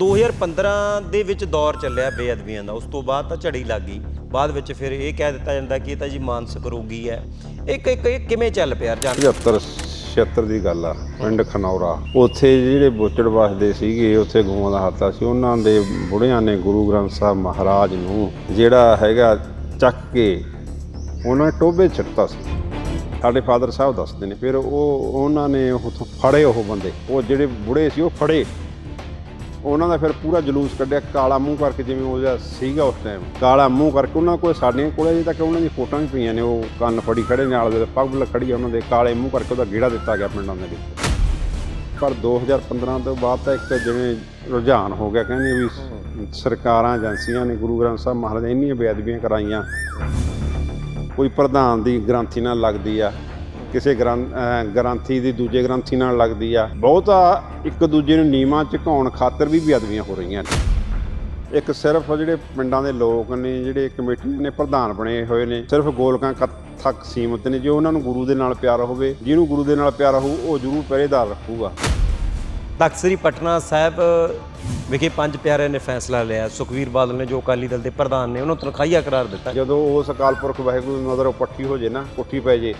2015 ਦੇ ਵਿੱਚ ਦੌਰ ਚੱਲਿਆ ਬੇਅਦਬੀਆਂ ਦਾ। ਉਸ ਤੋਂ ਬਾਅਦ ਤਾਂ ਝੜੀ ਲੱਗ ਗਈ। ਬਾਅਦ ਵਿੱਚ ਫਿਰ ਇਹ ਕਹਿ ਦਿੱਤਾ ਜਾਂਦਾ ਕਿ ਇਹ ਤਾਂ ਜੀ ਮਾਨਸਿਕ ਰੋਗੀ ਹੈ। ਇੱਕ ਇੱਕ ਇਹ ਕਿਵੇਂ ਚੱਲ ਪਿਆ? ਜਾਣ 75 76 ਦੀ ਗੱਲ ਆ, ਪਿੰਡ ਖਨੌਰਾ। ਉੱਥੇ ਜਿਹੜੇ ਬੋਚੜ ਵਸਦੇ ਸੀਗੇ, ਉੱਥੇ ਗਊਆਂ ਦਾ ਹਾਤਾ ਸੀ। ਉਹਨਾਂ ਦੇ ਬੁੜਿਆਂ ਨੇ ਗੁਰੂ ਗ੍ਰੰਥ ਸਾਹਿਬ ਮਹਾਰਾਜ ਨੂੰ ਜਿਹੜਾ ਹੈਗਾ ਚੱਕ ਕੇ ਉਹਨਾਂ ਨੇ ਟੋਬੇ ਛੱਡਤਾ ਸੀ। ਸਾਡੇ ਫਾਦਰ ਸਾਹਿਬ ਦੱਸਦੇ ਨੇ, ਫਿਰ ਉਹ, ਉਹਨਾਂ ਨੇ ਉੱਥੋਂ ਫੜੇ ਉਹ ਬੰਦੇ। ਉਹ ਜਿਹੜੇ ਬੁੜੇ ਸੀ, ਉਹ ਫੜੇ। ਉਹਨਾਂ ਦਾ ਫਿਰ ਪੂਰਾ ਜਲੂਸ ਕੱਢਿਆ, ਕਾਲਾ ਮੂੰਹ ਕਰਕੇ ਜਿਵੇਂ ਉਹ ਜਿਹਾ ਸੀਗਾ ਉਸ ਟਾਈਮ ਕਾਲਾ ਮੂੰਹ ਕਰਕੇ ਉਹਨਾਂ ਕੋਲ, ਸਾਡੀਆਂ ਕੋਲੇ ਅਜੇ ਤੱਕ ਉਹਨਾਂ ਦੀ ਫੋਟੋਆਂ ਵੀ ਪਈਆਂ ਨੇ, ਉਹ ਕੰਨ ਫੜੀ ਖੜੇ ਨਾਲ ਦੇ ਪੱਗ ਖੜੀ ਆ ਉਹਨਾਂ ਦੇ, ਕਾਲੇ ਮੂੰਹ ਕਰਕੇ ਉਹਦਾ ਗੇੜਾ ਦਿੱਤਾ ਗਿਆ ਪਿੰਡਾਂ ਦੇ ਵਿੱਚ। ਪਰ 2015 ਤੋਂ ਬਾਅਦ ਤਾਂ ਇੱਕ ਜਿਵੇਂ ਰੁਝਾਨ ਹੋ ਗਿਆ, ਕਹਿੰਦੇ ਵੀ ਸਰਕਾਰਾਂ, ਏਜੰਸੀਆਂ ਨੇ, ਗੁਰੂ ਗ੍ਰੰਥ ਸਾਹਿਬ ਮਹਾਰਾਜ ਇੰਨੀਆਂ ਬੇਅਦਬੀਆਂ ਕਰਾਈਆਂ। ਕੋਈ ਪ੍ਰਧਾਨ ਦੀ ਗ੍ਰੰਥੀ ਨਾਲ ਲੱਗਦੀ ਆ। ਕਿਸੇ ਗ੍ਰੰਥੀ ਦੀ ਦੂਜੇ ਗ੍ਰੰਥੀ ਨਾਲ ਲੱਗਦੀ ਆ। ਬਹੁਤਾ ਇੱਕ ਦੂਜੇ ਨੂੰ ਨੀਵਾਂ ਝੁਕਾਉਣ ਖਾਤਰ ਵੀ ਬੇਅਦਬੀਆਂ ਹੋ ਰਹੀਆਂ ਨੇ। ਇੱਕ ਸਿਰਫ ਜਿਹੜੇ ਪਿੰਡਾਂ ਦੇ ਲੋਕ ਨੇ ਜਿਹੜੇ ਕਮੇਟੀ ਨੇ ਪ੍ਰਧਾਨ ਬਣੇ ਹੋਏ ਨੇ ਸਿਰਫ ਗੋਲਕਾਂ ਕ- ਤੱਕ ਸੀਮਤ ਨੇ। ਜੇ ਉਹਨਾਂ ਨੂੰ ਗੁਰੂ ਦੇ ਨਾਲ ਪਿਆਰ ਹੋਵੇ ਜਿਹਨੂੰ ਗੁਰੂ ਦੇ ਨਾਲ ਪਿਆਰ ਹੋਊ ਉਹ ਜ਼ਰੂਰ ਪਹਿਰੇਦਾਰ ਰੱਖੂਗਾ। ਤਖਤ ਸ੍ਰੀ ਪਟਨਾ ਸਾਹਿਬ ਵਿਖੇ ਪੰਜ ਪਿਆਰਿਆਂ ਨੇ ਫੈਸਲਾ ਲਿਆ। ਸੁਖਵੀਰ ਬਾਦਲ ਨੇ ਜੋ ਅਕਾਲੀ ਦਲ ਦੇ ਪ੍ਰਧਾਨ ਨੇ ਉਹਨੂੰ ਤਨਖਾਹੀਆ ਕਰਾਰ ਦਿੱਤਾ। ਜਦੋਂ ਉਸ ਅਕਾਲ ਪੁਰਖ ਵਾਹਿਗੁਰੂ ਨਜ਼ਰ ਪੱਠੀ ਹੋ ਜੇ ਨਾ ਪੁੱਠੀ ਪੈ ਜੇ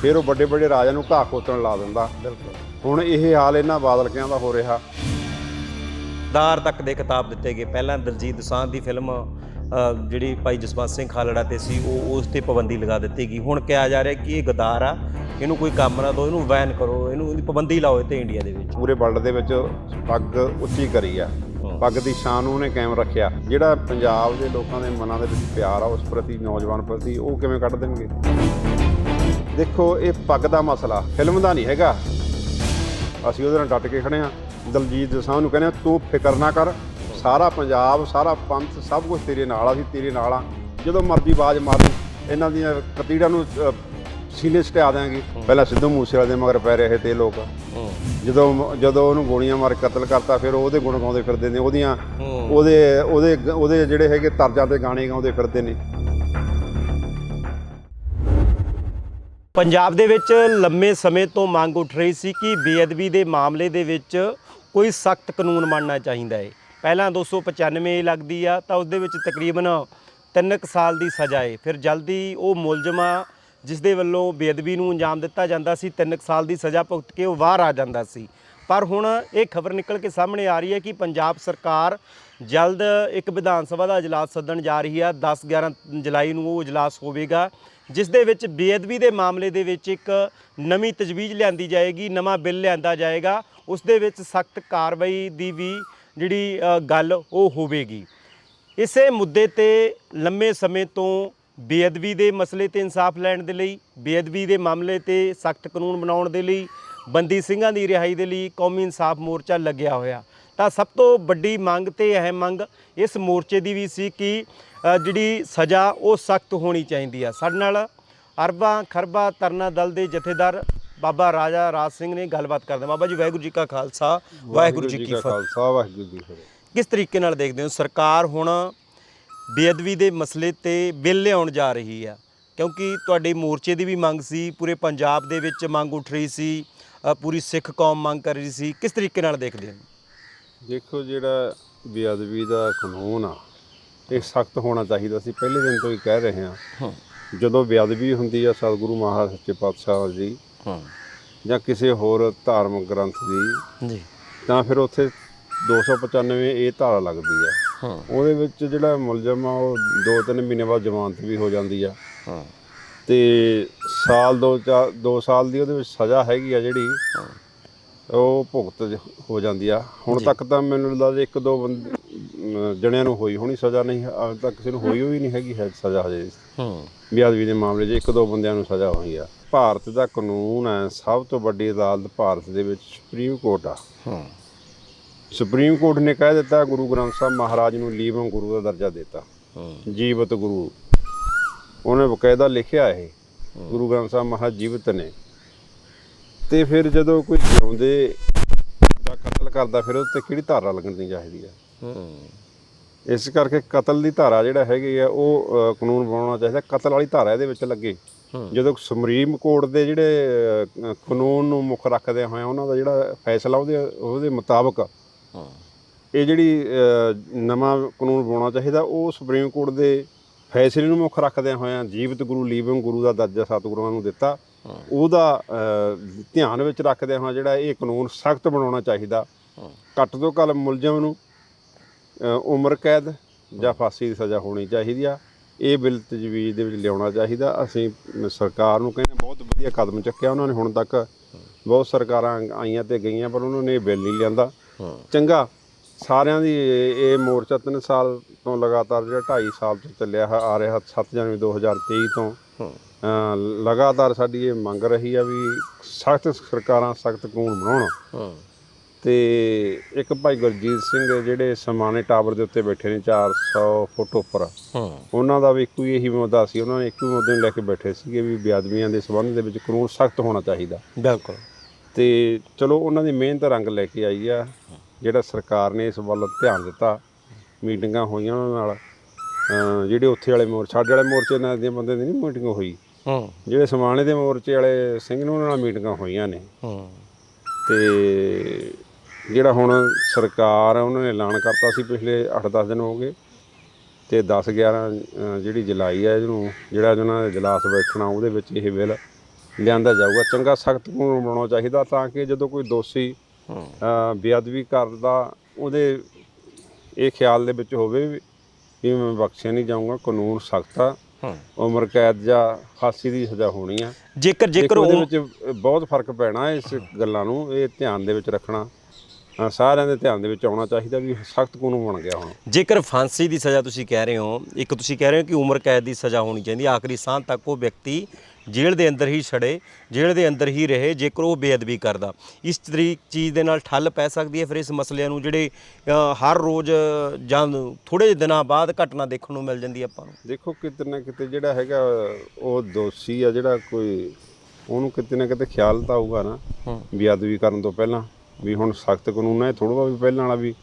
ਫਿਰ ਉਹ ਵੱਡੇ ਵੱਡੇ ਰਾਜਿਆਂ ਨੂੰ ਘਾਹ ਖੋਤਣ ਲਾ ਦਿੰਦਾ। ਬਿਲਕੁਲ। ਹੁਣ ਇਹ ਹਾਲ ਇਹਨਾਂ ਬਾਦਲਕਿਆਂ ਦਾ ਹੋ ਰਿਹਾ। ਦਾਰ ਤੱਕ ਦੇ ਕਿਤਾਬ ਦਿੱਤੇ ਗਏ। ਪਹਿਲਾਂ ਦਲਜੀਤ ਦੋਸਾਂਝ ਦੀ ਫਿਲਮ ਜਿਹੜੀ ਭਾਈ ਜਸਵੰਤ ਸਿੰਘ ਖਾਲੜਾ ਤੇ ਸੀ ਉਹ ਉਸ ਤੇ ਪਾਬੰਦੀ ਲਗਾ ਦਿੱਤੀ ਗਈ। ਹੁਣ ਕਿਹਾ ਜਾ ਰਿਹਾ ਕਿ ਇਹ ਗਦਾਰ ਆ ਇਹਨੂੰ ਕੋਈ ਕੰਮ ਨਾ ਦਿਓ ਇਹਨੂੰ ਬੈਨ ਕਰੋ ਇਹਨੂੰ ਇਹਦੀ ਪਾਬੰਦੀ ਲਾਓ ਇੱਥੇ ਇੰਡੀਆ ਦੇ ਵਿੱਚ। ਪੂਰੇ ਵਰਲਡ ਦੇ ਵਿੱਚ ਪੱਗ ਉੱਚੀ ਕਰੀ ਆ। ਪੱਗ ਦੀ ਸ਼ਾਨ ਉਹਨੇ ਕਾਇਮ ਰੱਖਿਆ। ਜਿਹੜਾ ਪੰਜਾਬ ਦੇ ਲੋਕਾਂ ਦੇ ਮਨਾਂ ਦੇ ਵਿੱਚ ਪਿਆਰ ਆ ਉਸ ਪ੍ਰਤੀ ਨੌਜਵਾਨ ਪ੍ਰਤੀ ਉਹ ਕਿਵੇਂ ਕੱਢ ਦੇਣਗੇ? ਦੇਖੋ ਇਹ ਪੱਗ ਦਾ ਮਸਲਾ ਫਿਲਮ ਦਾ ਨਹੀਂ ਹੈਗਾ। ਅਸੀਂ ਉਹਦੇ ਨਾਲ ਡਟ ਕੇ ਖੜੇ ਆ ਦਲਜੀਤ ਦੋਸਾਂਝ ਨੂੰ ਕਹਿੰਦੇ ਆ, ਤੂੰ ਫਿਕਰ ਨਾ ਕਰ ਸਾਰਾ ਪੰਜਾਬ ਸਾਰਾ ਪੰਥ ਸਭ ਕੁਝ ਤੇਰੇ ਨਾਲ ਆ ਅਸੀਂ ਤੇਰੇ ਨਾਲ ਆ। ਜਦੋਂ ਮਰਜ਼ੀ ਬਾਜ਼ ਮਾਰੀ ਇਹਨਾਂ ਦੀਆਂ ਕਤੀੜਾਂ ਨੂੰ ਸੀਨੇ ਸਟਿਆ ਦਿਆਂਗੇ। ਪਹਿਲਾਂ ਸਿੱਧੂ ਮੂਸੇਵਾਲੇ ਦੇ ਮਗਰ ਪੈ ਰਹੇ ਤੇ ਲੋਕ। ਜਦੋਂ ਜਦੋਂ ਉਹਨੂੰ ਗੋਲੀਆਂ ਮਾਰ ਕੇ ਕਤਲ ਕਰਤਾ ਫਿਰ ਉਹਦੇ ਗੁਣ ਗਾਉਂਦੇ ਫਿਰਦੇ ਨੇ। ਉਹਦੀਆਂ ਉਹਦੇ ਉਹਦੇ ਉਹਦੇ ਜਿਹੜੇ ਹੈਗੇ ਤਰਜਾਂ ਤੇ ਗਾਣੇ ਗਾਉਂਦੇ ਫਿਰਦੇ ਨੇ। ਪੰਜਾਬ ਦੇ ਵਿੱਚ ਲੰਮੇ ਸਮੇਂ ਤੋਂ ਮੰਗ ਉੱਠ ਰਹੀ ਸੀ ਕਿ ਬੇਅਦਬੀ ਦੇ ਮਾਮਲੇ ਦੇ ਵਿੱਚ ਕੋਈ ਸਖਤ ਕਾਨੂੰਨ ਬਣਨਾ ਚਾਹੀਦਾ ਹੈ। ਪਹਿਲਾਂ 295 ਲੱਗਦੀ ਆ, ਤਾਂ ਉਸ ਦੇ ਵਿੱਚ ਤਕਰੀਬਨ 3 ਸਾਲ ਦੀ ਸਜ਼ਾ ਹੈ। ਫਿਰ ਜਲਦੀ ਉਹ ਮੁਲਜ਼ਮਾ ਜਿਸ ਦੇ ਵੱਲੋਂ ਬੇਅਦਬੀ ਨੂੰ ਅੰਜਾਮ ਦਿੱਤਾ ਜਾਂਦਾ ਸੀ 3 ਸਾਲ ਦੀ ਸਜ਼ਾ ਭੁਗਤ ਕੇ ਉਹ ਬਾਹਰ ਆ ਜਾਂਦਾ ਸੀ। ਪਰ ਹੁਣ ਇਹ ਖਬਰ ਨਿਕਲ ਕੇ ਸਾਹਮਣੇ ਆ ਰਹੀ ਹੈ ਕਿ ਪੰਜਾਬ ਸਰਕਾਰ ਜਲਦ ਇੱਕ ਵਿਧਾਨ ਸਭਾ ਦਾ ਇਜਲਾਸ ਸੱਦਣ ਜਾ ਰਹੀ ਹੈ 10 11 ਜੁਲਾਈ ਨੂੰ ਉਹ ਇਜਲਾਸ ਹੋਵੇਗਾ। ਜਿਸ ਦੇ ਵਿੱਚ ਬੇਅਦਬੀ ਦੇ ਮਾਮਲੇ ਦੇ ਵਿੱਚ ਇੱਕ ਨਵੀਂ ਤਜਵੀਜ਼ ਲਿਆਂਦੀ ਜਾਏਗੀ, ਨਵਾਂ ਬਿੱਲ ਲਿਆਂਦਾ ਜਾਏਗਾ, ਉਸ ਦੇ ਵਿੱਚ ਸਖਤ ਕਾਰਵਾਈ ਦੀ ਵੀ ਜਿਹੜੀ ਗੱਲ ਉਹ ਹੋਵੇਗੀ। ਇਸੇ ਮੁੱਦੇ ਤੇ ਲੰਮੇ ਸਮੇਂ ਤੋਂ ਬੇਅਦਬੀ ਦੇ ਮਸਲੇ ਤੇ ਇਨਸਾਫ ਲੈਣ ਦੇ ਲਈ, ਬੇਅਦਬੀ ਦੇ ਮਾਮਲੇ ਤੇ ਸਖਤ ਕਾਨੂੰਨ ਬਣਾਉਣ ਦੇ ਲਈ, ਬੰਦੀ ਸਿੰਘਾਂ ਦੀ ਰਿਹਾਈ ਦੇ ਲਈ ਕੌਮੀ ਇਨਸਾਫ ਮੋਰਚਾ ਲੱਗਿਆ ਹੋਇਆ। ਤਾਂ ਸਭ ਤੋਂ ਵੱਡੀ ਮੰਗ ਤੇ ਅਹਿਮ ਮੰਗ ਇਸ ਮੋਰਚੇ ਦੀ ਵੀ ਸੀ ਕਿ ਜਿਹੜੀ ਸਜ਼ਾ ਉਹ ਸਖਤ ਹੋਣੀ ਚਾਹੀਦੀ ਆ। ਸਾਡੇ ਨਾਲ ਅਰਬਾਂ ਖਰਬਾਂ ਤਰਨਾ ਦਲ ਦੇ ਜਥੇਦਾਰ ਬਾਬਾ ਰਾਜਾ ਰਾਜ ਸਿੰਘ ਨੇ ਗੱਲਬਾਤ ਕਰਦੇ ਬਾਬਾ ਜੀ ਵਾਹਿਗੁਰੂ ਜੀ ਕਾ ਖਾਲਸਾ ਵਾਹਿਗੁਰੂ ਜੀ ਕੀ ਫਤਿਹ। ਖਾਲਸਾ ਵਾਹਿਗੁਰੂ ਜੀ ਕਿਸ ਤਰੀਕੇ ਨਾਲ ਦੇਖਦੇ ਹੋ? ਸਰਕਾਰ ਹੁਣ ਬੇਅਦਬੀ ਦੇ ਮਸਲੇ ਤੇ ਬਿੱਲ ਲਿਆਉਣ ਜਾ ਰਹੀ ਆ। ਕਿਉਂਕਿ ਤੁਹਾਡੇ ਮੋਰਚੇ ਦੀ ਵੀ ਮੰਗ ਸੀ ਪੂਰੇ ਪੰਜਾਬ ਦੇ ਵਿੱਚ ਮੰਗ ਉੱਠ ਰਹੀ ਸੀ ਪੂਰੀ ਸਿੱਖ ਕੌਮ ਮੰਗ ਕਰ ਰਹੀ ਸੀ। ਕਿਸ ਤਰੀਕੇ ਨਾਲ ਦੇਖਦੇ ਹੋ? ਦੇਖੋ ਜਿਹੜਾ ਬੇਅਦਬੀ ਦਾ ਕਾਨੂੰਨ ਆ ਇਹ ਸਖਤ ਹੋਣਾ ਚਾਹੀਦਾ ਸੀ। ਪਹਿਲੇ ਦਿਨ ਤੋਂ ਹੀ ਕਹਿ ਰਹੇ ਹਾਂ। ਜਦੋਂ ਬੇਅਦਬੀ ਹੁੰਦੀ ਆ ਸਤਿਗੁਰੂ ਮਹਾਰਾਜ ਸੱਚੇ ਪਾਤਸ਼ਾਹ ਜੀ ਜਾਂ ਕਿਸੇ ਹੋਰ ਧਾਰਮਿਕ ਗ੍ਰੰਥ ਦੀ ਜੀ। ਤਾਂ ਫਿਰ ਉੱਥੇ 295 ਇਹ ਧਾਰਾ ਲੱਗਦੀ ਆ। ਉਹਦੇ ਵਿੱਚ ਜਿਹੜਾ ਮੁਲਜ਼ਮ ਆ ਉਹ 2-3 ਮਹੀਨੇ ਬਾਅਦ ਜ਼ਮਾਨਤ ਵੀ ਹੋ ਜਾਂਦੀ ਆ। ਤੇ ਸਾਲ ਦੋ ਚਾਰ 2 ਸਾਲ ਦੀ ਉਹਦੇ ਵਿੱਚ ਸਜ਼ਾ ਹੈਗੀ ਆ ਜਿਹੜੀ। ਉਹ ਭੁਗਤ ਜ- ਹੋ ਜਾਂਦੀ ਆ। ਹੁਣ ਤੱਕ ਤਾਂ ਮੈਨੂੰ ਲੱਗਦਾ ਇੱਕ ਦੋ ਬੰਦ- ਅਮ ਜਣਿਆਂ ਨੂੰ ਹੋਈ ਹੋਣੀ ਸਜ਼ਾ ਨਹੀਂ ਅੱਜ ਤੱਕ ਕਿਸੇ ਨੂੰ ਹੋਈ ਹੋਈ ਨਹੀਂ ਹੈਗੀ ਹੈ ਸਜ਼ਾ ਹਜੇ। ਹਾਂ। ਬੇਅਦਬੀ ਦੇ ਮਾਮਲੇ 'ਚ ਇੱਕ ਦੋ ਬੰਦਿਆਂ ਨੂੰ ਸਜ਼ਾ ਹੋਈ ਆ। ਭਾਰਤ ਦਾ ਕਾਨੂੰਨ ਹੈ ਸਭ ਤੋਂ ਵੱਡੀ ਅਦਾਲਤ ਭਾਰਤ ਦੇ ਵਿੱਚ ਸੁਪਰੀਮ ਕੋਰਟ ਆ। ਹਾਂ। ਸੁਪਰੀਮ ਕੋਰਟ ਨੇ ਕਹਿ ਦਿੱਤਾ ਗੁਰੂ ਗ੍ਰੰਥ ਸਾਹਿਬ ਮਹਾਰਾਜ ਨੂੰ ਲੀਵਮ ਗੁਰੂ ਦਾ ਦਰਜਾ ਦਿੱਤਾ। ਹਾਂ। ਜੀਵਤ ਗੁਰੂ। ਉਹਨੇ ਬਕਾਇਦਾ ਲਿਖਿਆ ਇਹ। ਗੁਰੂ ਗ੍ਰੰਥ ਸਾਹਿਬ ਮਹਾਰਾਜ ਜੀਵਤ ਨੇ। ਤੇ ਫਿਰ ਜਦੋਂ ਕੋਈ ਜਿਉਂਦੇ ਦਾ ਕਤਲ ਕਰਦਾ ਫਿਰ ਉਹ ਤੇ ਕਿਹੜੀ ਧਾਰਾ ਲੱਗਣੀ ਚਾਹੀਦੀ ਆ? ਹਾਂ। ਇਸ ਕਰਕੇ ਕਤਲ ਦੀ ਧਾਰਾ ਜਿਹੜਾ ਹੈਗੀ ਆ ਉਹ ਅ, ਕਾਨੂੰਨ ਬਣਾਉਣਾ ਚਾਹੀਦਾ। ਕਤਲ ਵਾਲੀ ਧਾਰਾ ਇਹਦੇ ਵਿੱਚ ਲੱਗੇ। ਜਦੋਂ ਸੁਪਰੀਮ ਕੋਰਟ ਦੇ ਜਿਹੜੇ ਅ, ਕਾਨੂੰਨ ਨੂੰ ਮੁੱਖ ਰੱਖਦੇ ਹੋਏ ਉਹਨਾਂ ਦਾ ਜਿਹੜਾ ਫੈਸਲਾ ਉਹਦੇ ਉਹਦੇ ਮੁਤਾਬਕ ਹਾਂ। ਇਹ ਜਿਹੜੀ ਅ, ਨਵਾਂ ਕਾਨੂੰਨ ਬਣਾਉਣਾ ਚਾਹੀਦਾ ਉਹ ਸੁਪਰੀਮ ਕੋਰਟ ਦੇ ਫੈਸਲੇ ਨੂੰ ਮੁੱਖ ਰੱਖਦਿਆਂ ਹੋਇਆਂ ਜੀਵਤ ਗੁਰੂ ਲੀਵਿੰਗ ਗੁਰੂ ਦਾ ਦਰਜਾ ਸਤਿਗੁਰਾਂ ਨੂੰ ਦਿੱਤਾ। ਉਹਦਾ ਧਿਆਨ ਵਿੱਚ ਰੱਖਦਿਆਂ ਹੋਇਆਂ ਜਿਹੜਾ ਇਹ ਕਾਨੂੰਨ ਸਖਤ ਬਣਾਉਣਾ ਚਾਹੀਦਾ। ਘੱਟ ਤੋਂ ਘੱਟ ਮੁਲਜ਼ਮ ਨੂੰ ਉਮਰ ਕੈਦ ਜਾਂ ਫਾਂਸੀ ਦੀ ਸਜ਼ਾ ਹੋਣੀ ਚਾਹੀਦੀ ਆ। ਇਹ ਬਿੱਲ ਤਜਵੀਜ਼ ਦੇ ਵਿੱਚ ਲਿਆਉਣਾ ਚਾਹੀਦਾ। ਅਸੀਂ ਸਰਕਾਰ ਨੂੰ ਕਹਿੰਦੇ ਬਹੁਤ ਵਧੀਆ ਕਦਮ ਚੱਕਿਆ ਉਹਨਾਂ ਨੇ। ਹੁਣ ਤੱਕ ਬਹੁਤ ਸਰਕਾਰਾਂ ਆਈਆਂ ਤੇ ਗਈਆਂ, ਪਰ ਉਹਨਾਂ ਨੇ ਇਹ ਬਿੱਲ ਨਹੀਂ ਲਿਆਂਦਾ। ਚੰਗਾ, ਸਾਰਿਆਂ ਦੀ ਇਹ ਮੋਰਚਾ 3 ਸਾਲ ਤੋਂ ਲਗਾਤਾਰ ਜਿਹੜਾ 2.5 ਸਾਲ ਤੋਂ ਚੱਲਿਆ ਆ ਰਿਹਾ 7 ਜਨਵਰੀ 2023 ਤੋਂ। ਲਗਾਤਾਰ ਸਾਡੀ ਇਹ ਮੰਗ ਰਹੀ ਆ ਵੀ ਸਖਤ ਸਰਕਾਰਾਂ ਸਖਤ ਕਾਨੂੰਨ ਬਣਾਉਣ। ਤੇ ਇੱਕ ਭਾਈ ਗੁਰਜੀਤ ਸਿੰਘ ਜਿਹੜੇ ਸਮਾਨੇ ਟਾਵਰ ਦੇ ਉੱਤੇ ਬੈਠੇ ਨੇ 400 ਫੁੱਟ ਉੱਪਰ। ਉਹਨਾਂ ਦਾ ਵੀ ਇੱਕੋ ਹੀ ਇਹੀ ਮੁੱਦਾ ਸੀ ਉਹਨਾਂ ਨੇ ਇੱਕੋ ਹੀ ਮੁੱਦੇ ਨੂੰ ਲੈ ਕੇ ਬੈਠੇ ਸੀਗੇ ਵੀ ਬੇਅਦਬੀਆਂ ਦੇ ਸੰਬੰਧ ਦੇ ਵਿੱਚ ਕਾਨੂੰਨ ਸਖਤ ਹੋਣਾ ਚਾਹੀਦਾ। ਬਿਲਕੁਲ। ਤੇ ਚਲੋ ਉਹਨਾਂ ਦੀ ਮਿਹਨਤ ਰੰਗ ਲੈ ਕੇ ਆਈ ਆ ਜਿਹੜਾ ਸਰਕਾਰ ਨੇ ਇਸ ਵੱਲ ਧਿਆਨ ਦਿੱਤਾ ਮੀਟਿੰਗਾਂ ਹੋਈਆਂ ਉਹਨਾਂ ਨਾਲ। ਜਿਹੜੇ ਉੱਥੇ ਵਾਲੇ ਮੋਰਚੇ ਸਾਡੇ ਵਾਲੇ ਮੋਰਚੇ ਨਾਲ ਦੇ ਬੰਦੇ ਦੀ ਨਹੀਂ ਮੀਟਿੰਗ ਹੋਈ। ਹੂੰ। ਜਿਹੜੇ ਸਮਾਣੇ ਦੇ ਮੋਰਚੇ ਵਾਲੇ ਸਿੰਘ ਨੇ ਉਹਨਾਂ ਨਾਲ ਮੀਟਿੰਗਾਂ ਹੋਈਆਂ ਨੇ। ਹੂੰ। ਤੇ ਜਿਹੜਾ ਹੁਣ ਸਰਕਾਰ ਉਹਨਾਂ ਨੇ ਐਲਾਨ ਕਰਤਾ ਸੀ ਪਿਛਲੇ 8-10 ਦਿਨ ਹੋ ਗਏ। ਤੇ 10-11 ਜਿਹੜੀ ਜੁਲਾਈ ਆ ਇਹਨੂੰ ਜਿਹੜਾ ਉਹਨਾਂ ਦਾ ਇਜਲਾਸ ਬੈਠਣਾ ਉਹਦੇ ਵਿੱਚ ਇਹ ਬਿੱਲ ਲਿਆਂਦਾ ਜਾਊਗਾ। ਚੰਗਾ ਸਖਤ ਕਾਨੂੰਨ ਬਣਾਉਣਾ ਚਾਹੀਦਾ ਤਾਂ ਕਿ ਜਦੋਂ ਕੋਈ ਦੋਸ਼ੀ ਹੂੰ। ਬੇਅਦਬੀ ਕਰਦਾ ਉਹਦੇ ਇਹ ਖਿਆਲ ਦੇ ਵਿੱਚ ਹੋਵੇ ਵੀ ਮੈਂ ਬਖਸ਼ਿਆ ਨਹੀਂ ਜਾਊਂਗਾ ਕਾਨੂੰਨ ਸਖਤ ਆ। ਹੂੰ ਉਮਰ ਕੈਦ ਜਾਂ ਫਾਂਸੀ ਦੀ ਸਜ਼ਾ ਹੋਣੀ ਆ। ਜੇਕਰ ਜੇਕਰ ਉਹਦੇ ਉਹ ਵਿੱਚ ਬਹੁਤ ਫ਼ਰਕ ਪੈਣਾ ਇਸ ਗੱਲਾਂ ਨੂੰ ਇਹ ਧਿਆਨ ਦੇ ਵਿੱਚ ਰੱਖਣਾ। ਸਾਰਿਆਂ ਦੇ ਧਿਆਨ ਦੇ ਵਿੱਚ ਆਉਣਾ ਚਾਹੀਦਾ ਵੀ ਸਖਤ ਕਾਨੂੰਨ ਬਣ ਗਿਆ ਹੁਣ। ਜੇਕਰ ਫਾਂਸੀ ਦੀ ਸਜ਼ਾ ਤੁਸੀਂ ਕਹਿ ਰਹੇ ਹੋ ਇੱਕ ਤੁਸੀਂ ਕਹਿ ਰਹੇ ਹੋ ਕਿ ਉਮਰ ਕੈਦ ਦੀ ਸਜ਼ਾ ਹੋਣੀ ਚਾਹੀਦੀ। ਆਖਰੀ ਸਾਹ ਤੱਕ ਉਹ ਵਿਅਕਤੀ ਜੇਲ੍ਹ ਦੇ ਅੰਦਰ ਹੀ ਛੜੇ ਜੇਲ੍ਹ ਦੇ ਅੰਦਰ ਹੀ ਰਹੇ ਜੇਕਰ ਉਹ ਬੇਅਦਬੀ ਕਰਦਾ। ਇਸ ਤਰੀਕ ਚੀਜ਼ ਦੇ ਨਾਲ ਠੱਲ ਪੈ ਸਕਦੀ ਹੈ ਫਿਰ ਇਸ ਮਸਲਿਆਂ ਨੂੰ ਜਿਹੜੇ ਹਰ ਰੋਜ਼ ਜਾਂ ਥੋੜੇ ਦਿਨਾਂ ਬਾਅਦ ਘਟਨਾ ਦੇਖਣ ਨੂੰ ਮਿਲ ਜਾਂਦੀ ਆਪਾਂ ਨੂੰ। ਦੇਖੋ ਕਿਤੇ ਨਾ ਕਿਤੇ ਜਿਹੜਾ ਹੈਗਾ ਉਹ ਦੋਸ਼ੀ ਆ ਜਿਹੜਾ ਕੋਈ ਉਹਨੂੰ ਕਿਤੇ ਨਾ ਕਿਤੇ ਖਿਆਲ ਤਾਂ ਆਊਗਾ ਨਾ ਬੇਅਦਬੀ ਕਰਨ ਤੋਂ ਪਹਿਲਾਂ ਵੀ ਹੁਣ ਸਖਤ ਕਾਨੂੰਨ ਹੈ ਥੋੜਾ ਵੀ ਪਹਿਲਾਂ ਵਾਲਾ ਵੀ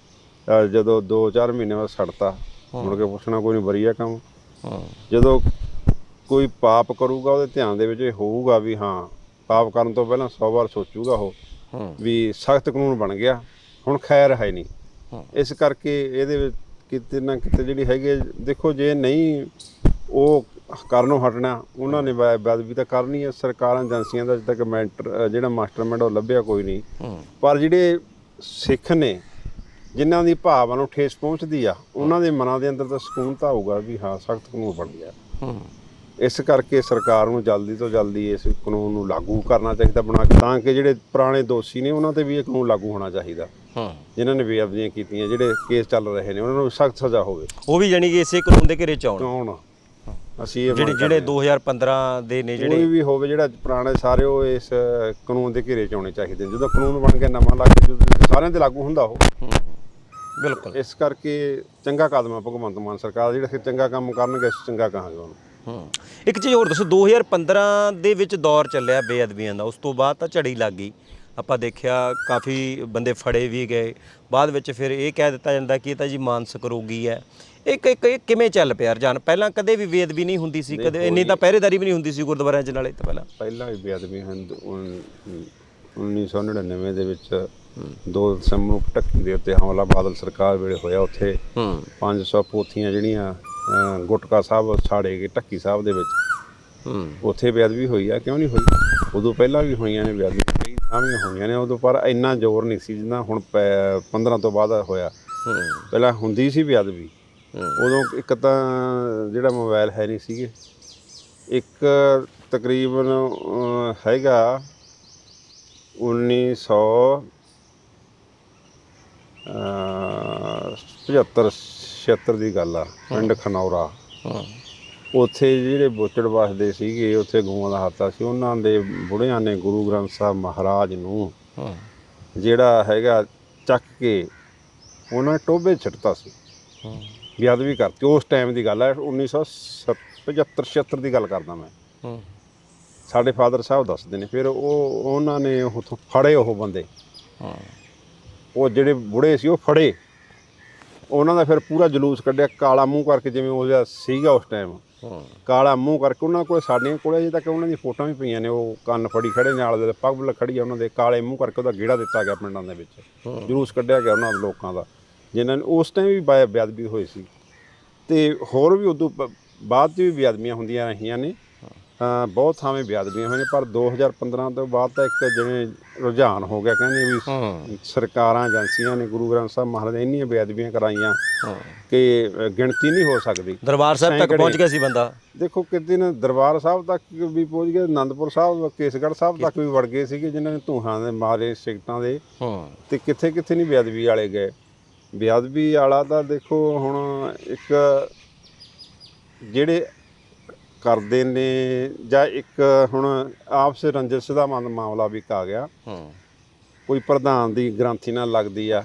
ਜਦੋਂ 2-4 ਮਹੀਨੇ ਬਾਅਦ ਛੱਡਤਾ ਮੁੜ ਕੇ ਪੁੱਛਣਾ ਕੋਈ ਨਹੀਂ ਬਰੀਆ ਕੰਮ। ਜਦੋਂ ਕੋਈ ਪਾਪ ਕਰੂਗਾ ਉਹਦੇ ਧਿਆਨ ਦੇ ਵਿੱਚ ਇਹ ਹੋਊਗਾ ਵੀ ਹਾਂ ਪਾਪ ਕਰਨ ਤੋਂ ਪਹਿਲਾਂ 100 ਵਾਰ ਸੋਚੂਗਾ ਉਹ ਵੀ ਸਖਤ ਕਾਨੂੰਨ ਬਣ ਗਿਆ ਹੁਣ ਖੈਰ ਹੈ ਨਹੀਂ। ਇਸ ਕਰਕੇ ਇਹਦੇ ਵਿੱਚ ਕਿਤੇ ਨਾ ਕਿਤੇ ਜਿਹੜੀ ਹੈਗੀ ਦੇਖੋ ਜੇ ਨਹੀਂ ਉਹ ਕਰਨੋਂ ਹਟਣਾ ਉਹਨਾਂ ਨੇ ਬੈ- ਬੇਅਦਬੀ ਤਾਂ ਕਰਨੀ ਹੈ ਸਰਕਾਰਾਂ ਏਜੰਸੀਆਂ ਦਾ ਅਜੇ ਤੱਕ ਮੈਂਟਰ ਜਿਹੜਾ ਮਾਸਟਰਮਾਈਂਡ ਉਹ ਲੱਭਿਆ ਕੋਈ ਨਹੀਂ। ਪਰ ਜਿਹੜੇ ਸਿੱਖ ਨੇ ਜਿਨ੍ਹਾਂ ਦੀ ਭਾਵਨਾ ਨੂੰ ਠੇਸ ਪਹੁੰਚਦੀ ਆ ਉਹਨਾਂ ਦੇ ਮਨਾਂ ਦੇ ਅੰਦਰ ਤਾਂ ਸਕੂਨ ਤਾਂ ਆਊਗਾ ਵੀ ਹਾਂ ਸਖਤ ਕਾਨੂੰਨ ਬਣ ਗਿਆ। ਇਸ ਕਰਕੇ ਸਰਕਾਰ ਨੂੰ ਜਲਦੀ ਤੋਂ ਜਲਦੀ ਇਸ ਕਾਨੂੰਨ ਨੂੰ ਲਾਗੂ ਕਰਨਾ ਚਾਹੀਦਾ ਬਣਾ ਕੇ ਤਾਂ ਕਿ ਜਿਹੜੇ ਪੁਰਾਣੇ ਦੋਸ਼ੀ ਨੇ ਉਹਨਾਂ ਤੇ ਵੀ ਇਹ ਕਾਨੂੰਨ ਲਾਗੂ ਹੋਣਾ ਚਾਹੀਦਾ। ਹੂੰ। ਜਿਨ੍ਹਾਂ ਨੇ ਬੇਅਦਬੀਆਂ ਕੀਤੀਆਂ ਜਿਹੜੇ ਕੇਸ ਚੱਲ ਰਹੇ ਨੇ ਉਹਨਾਂ ਨੂੰ ਸਖਤ ਸਜ਼ਾ ਹੋਵੇ। ਉਹ ਵੀ ਜਾਨੀ ਕਿ ਇਸੇ ਕਾਨੂੰਨ ਦੇ ਘੇਰੇ ਚ ਆਉਣ। ਅਸੀਂ ਇਹ ਜਿਹੜੇ ਜਿਹੜੇ ਕਰਦੇ 2015 ਦੇ ਨੇ। ਜਿਹੜੇ ਕੋਈ ਵੀ ਹੋਵੇ ਜਿਹੜਾ ਪੁਰਾਣੇ ਸਾਰੇ ਉਹ ਇਸ ਕਾਨੂੰਨ ਦੇ ਘੇਰੇ ਚ ਆਉਣੇ ਚਾਹੀਦੇ। ਜਦੋਂ ਕਾਨੂੰਨ ਬਣ ਕੇ ਨਵਾਂ ਲੱਗ ਜਦੋਂ ਸਾਰਿਆਂ ਤੇ ਲਾਗੂ ਹੁੰਦਾ ਉਹ। ਬਿਲਕੁਲ। ਇਸ ਕਰਕੇ ਚੰਗਾ ਕਦਮ ਆ ਭਗਵੰਤ ਮਾਨ ਸਰਕਾਰ ਜਿਹੜਾ ਚੰਗਾ ਕੰਮ ਕਰਨਗੇ ਚੰਗਾ ਕਹਾਂਗੇ ਉਹਨੂੰ। ਇੱਕ ਚੀਜ਼ ਹੋਰ ਦੱਸੋ 2015 ਦੇ ਵਿੱਚ ਦੌਰ ਚੱਲਿਆ ਬੇਅਦਬੀਆਂ ਦਾ। ਉਸ ਤੋਂ ਬਾਅਦ ਤਾਂ ਝੜੀ ਲੱਗ ਗਈ। ਆਪਾਂ ਦੇਖਿਆ ਕਾਫੀ ਬੰਦੇ ਫੜੇ ਵੀ ਗਏ। ਬਾਅਦ ਵਿੱਚ ਫਿਰ ਇਹ ਕਹਿ ਦਿੱਤਾ ਜਾਂਦਾ ਕਿ ਇਹ ਤਾਂ ਜੀ ਮਾਨਸਿਕ ਰੋਗੀ ਹੈ। ਇੱਕ ਇੱਕ ਇਹ ਕਿਵੇਂ ਚੱਲ ਪਿਆ ਰਜਾਨ ਪਹਿਲਾਂ ਕਦੇ ਵੀ ਬੇਅਦਬੀ ਨਹੀਂ ਹੁੰਦੀ ਸੀ ਕਦੇ ਇੰਨੀ ਤਾਂ ਪਹਿਰੇਦਾਰੀ ਵੀ ਨਹੀਂ ਹੁੰਦੀ ਸੀ ਗੁਰਦੁਆਰਿਆਂ 'ਚ ਨਾਲੇ ਤਾਂ ਪਹਿਲਾਂ। ਪਹਿਲਾਂ ਵੀ ਬੇਅਦਬੀ ਹਨ 1999 ਦੇ ਵਿੱਚ 2 ਦਸੰਬਰ ਨੂੰ ਟੱਕੀ ਦੇ ਉੱਤੇ ਹਮਲਾ ਬਾਦਲ ਸਰਕਾਰ ਵੇਲੇ ਹੋਇਆ ਉੱਥੇ। ਹੂੰ। 500 ਪੋਥੀਆਂ ਜਿਹੜੀਆਂ ਗੁਟਕਾ ਸਾਹਿਬ ਛਾੜੇ ਗਏ ਟੱਕੀ ਸਾਹਿਬ ਦੇ ਵਿੱਚ। ਹੂੰ। ਉੱਥੇ ਬੇਅਦਬੀ ਹੋਈ ਆ ਕਿਉਂ ਨਹੀਂ ਹੋਈ? ਉਦੋਂ ਪਹਿਲਾਂ ਵੀ ਹੋਈਆਂ ਨੇ ਬੇਅਦਬੀ ਕਈ ਥਾਂ ਵੀ ਹੋਈਆਂ ਨੇ ਉਦੋਂ ਪਰ ਇੰਨਾ ਜ਼ੋਰ ਨਹੀਂ ਸੀ ਜਿੰਨਾ ਹੁਣ ਪੈ- 15 ਤੋਂ ਬਾਅਦ ਹੋਇਆ। ਪਹਿਲਾਂ ਹੁੰਦੀ ਸੀ ਬੇਅਦਬੀ। ਉਦੋਂ ਇੱਕ ਤਾਂ ਜਿਹੜਾ ਮੋਬਾਈਲ ਹੈ ਨਹੀਂ ਸੀਗੇ। ਇੱਕ ਤਕਰੀਬਨ ਹੈਗਾ 1900 75 76 ਦੀ ਗੱਲ ਆ, ਪਿੰਡ ਖਨੌਰਾ। ਹੂੰ ਉੱਥੇ ਜਿਹੜੇ ਬੋਚੜ ਵਸਦੇ ਸੀਗੇ, ਉੱਥੇ ਗਊਆਂ ਦਾ ਹਾਤਾ ਸੀ। ਉਹਨਾਂ ਦੇ ਬੁੜਿਆਂ ਨੇ ਗੁਰੂ ਗ੍ਰੰਥ ਸਾਹਿਬ ਮਹਾਰਾਜ ਨੂੰ ਹੂੰ ਜਿਹੜਾ ਹੈਗਾ ਚੱਕ ਕੇ ਉਹਨਾਂ ਨੇ ਟੋਬੇ 'ਚ ਛੱਡਤਾ ਸੀ। ਹੂੰ ਬੇਅਦਬੀ ਕਰਤੀ। ਉਸ ਟਾਈਮ ਦੀ ਗੱਲ ਹੈ 1975 76 ਦੀ ਗੱਲ ਕਰਦਾ ਮੈਂ। ਹੂੰ ਸਾਡੇ ਫਾਦਰ ਸਾਹਿਬ ਦੱਸਦੇ ਨੇ, ਫਿਰ ਉਹ, ਉਹਨਾਂ ਨੇ ਉੱਥੋਂ ਫੜੇ ਉਹ ਬੰਦੇ। ਹੂੰ ਉਹ ਜਿਹੜੇ ਬੁੜੇ ਸੀ, ਉਹ ਫੜੇ। ਉਹਨਾਂ ਦਾ ਫਿਰ ਪੂਰਾ ਜਲੂਸ ਕੱਢਿਆ ਕਾਲਾ ਮੂੰਹ ਕਰਕੇ ਜਿਵੇਂ ਉਹ ਜਿਹਾ ਸੀਗਾ ਉਸ ਟਾਈਮ ਕਾਲਾ ਮੂੰਹ ਕਰਕੇ ਉਹਨਾਂ ਕੋਲ ਸਾਡੀਆਂ ਕੋਲੇ ਅਜੇ ਤੱਕ ਉਹਨਾਂ ਦੀਆਂ ਫੋਟੋਆਂ ਵੀ ਪਈਆਂ ਨੇ ਉਹ ਕੰਨ ਫੜੀ ਖੜੇ ਨਾਲ ਦੇ ਪੱਗ ਖੜੀ ਉਹਨਾਂ ਦੇ ਕਾਲੇ ਮੂੰਹ ਕਰਕੇ ਉਹਦਾ ਗੇੜਾ ਦਿੱਤਾ ਗਿਆ ਪਿੰਡਾਂ ਦੇ ਵਿੱਚ। ਜਲੂਸ ਕੱਢਿਆ ਗਿਆ ਉਹਨਾਂ ਲੋਕਾਂ ਦਾ ਜਿਨ੍ਹਾਂ ਨੇ ਉਸ ਟਾਈਮ ਵੀ ਬਾ- ਬੇਅਦਬੀ ਹੋਈ ਸੀ। ਤੇ ਹੋਰ ਵੀ ਉਦੋਂ ਬਾਅਦ ਵੀ ਬੇਅਦਬੀਆਂ ਹੁੰਦੀਆਂ ਰਹੀਆਂ ਨੇ। ਬਹੁਤ ਥਾਵੇਂ ਬੇਅਦਬੀਆਂ ਹੋਈਆਂ ਪਰ 2015 ਤੋਂ ਬਾਅਦ ਤਾਂ ਇੱਕ ਜਿਵੇਂ ਰੁਝਾਨ ਹੋ ਗਿਆ ਕਹਿੰਦੇ ਵੀ ਸਰਕਾਰਾਂ ਏਜੰਸੀਆਂ ਨੇ ਗੁਰੂ ਗ੍ਰੰਥ ਸਾਹਿਬ ਮਹਾਰਾਜ ਇੰਨੀਆਂ ਬੇਅਦਬੀਆਂ ਕਰਾਈਆਂ ਕਿ ਗਿਣਤੀ ਨਹੀਂ ਹੋ ਸਕਦੀ। ਦਰਬਾਰ ਸਾਹਿਬ ਤੱਕ ਪਹੁੰਚ ਗਿਆ ਸੀ ਬੰਦਾ। ਦੇਖੋ ਕਿਤੇ ਨਾ ਦਰਬਾਰ ਸਾਹਿਬ ਤੱਕ ਵੀ ਪਹੁੰਚ ਗਏ ਆਨੰਦਪੁਰ ਸਾਹਿਬ ਕੇਸਗੜ੍ਹ ਸਾਹਿਬ ਤੱਕ ਵੀ ਵੜ ਗਏ ਸੀਗੇ ਜਿਨ੍ਹਾਂ ਨੇ ਧੂਹਾਂ ਦੇ ਮਾਰੇ ਸਿਗਟਾਂ ਦੇ। ਤੇ ਕਿੱਥੇ ਕਿੱਥੇ ਨਹੀਂ ਬੇਅਦਬੀ ਵਾਲੇ ਗਏ। ਬੇਅਦਬੀ ਵਾਲਾ ਤਾਂ ਦੇਖੋ ਹੁਣ ਇੱਕ ਜਿਹੜੇ ਕਰਦੇ ਨੇ ਜਾਂ ਇੱਕ ਹੁਣ ਆਪਸ ਰੰਜਿਸ਼ ਦਾ ਮਾਮਲਾ ਵੀ ਆ ਗਿਆ। ਹੂੰ। ਕੋਈ ਪ੍ਰਧਾਨ ਦੀ ਗ੍ਰੰਥੀ ਨਾਲ ਲੱਗਦੀ ਆ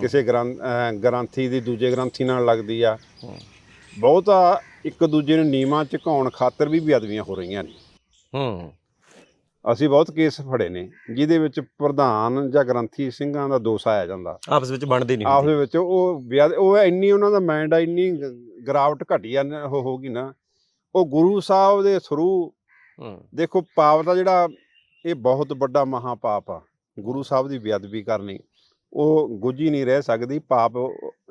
ਕਿਸੇ ਗ੍ਰੰਥ ਦੀ ਦੂਜੇ ਗ੍ਰੰਥੀ ਨਾਲ ਲੱਗਦੀ ਆ। ਬਹੁਤਾ ਇੱਕ ਦੂਜੇ ਨੂੰ ਨੀਵਾਂ ਝੁਕਾਉਣ ਖਾਤਰ ਵੀ ਬੇਅਦਬੀਆਂ ਹੋ ਰਹੀਆਂ ਨੇ। ਹੂੰ। ਅਸੀਂ ਬਹੁਤ ਕੇਸ ਫੜੇ ਨੇ ਜਿਹਦੇ ਵਿੱਚ ਪ੍ਰਧਾਨ ਜਾਂ ਗ੍ਰੰਥੀ ਸਿੰਘਾਂ ਦਾ ਦੋਸ਼ ਆਇਆ ਜਾਂਦਾ। ਆਪਸ ਵਿੱਚ ਬਣਦੀ ਨਹੀਂ ਆਪਸ ਵਿੱਚ ਉਹ ਉਹ ਇੰਨੀ ਉਹਨਾਂ ਦਾ ਮਾਈਂਡ ਆ ਇੰਨੀ ਗਰਾਵਟ ਘਟੀਆ ਹੋ ਗਈ ਨਾ। ਉਹ ਗੁਰੂ ਸਾਹਿਬ ਦੇ ਥਰੂ ਦੇਖੋ ਪਾਪ ਦਾ ਜਿਹੜਾ ਇਹ ਬਹੁਤ ਵੱਡਾ ਮਹਾ ਪਾਪ ਆ ਗੁਰੂ ਸਾਹਿਬ ਦੀ ਬੇਅਦਬੀ ਕਰਨੀ ਉਹ ਗੁੱਜੀ ਨਹੀਂ ਰਹਿ ਸਕਦੀ ਪਾਪ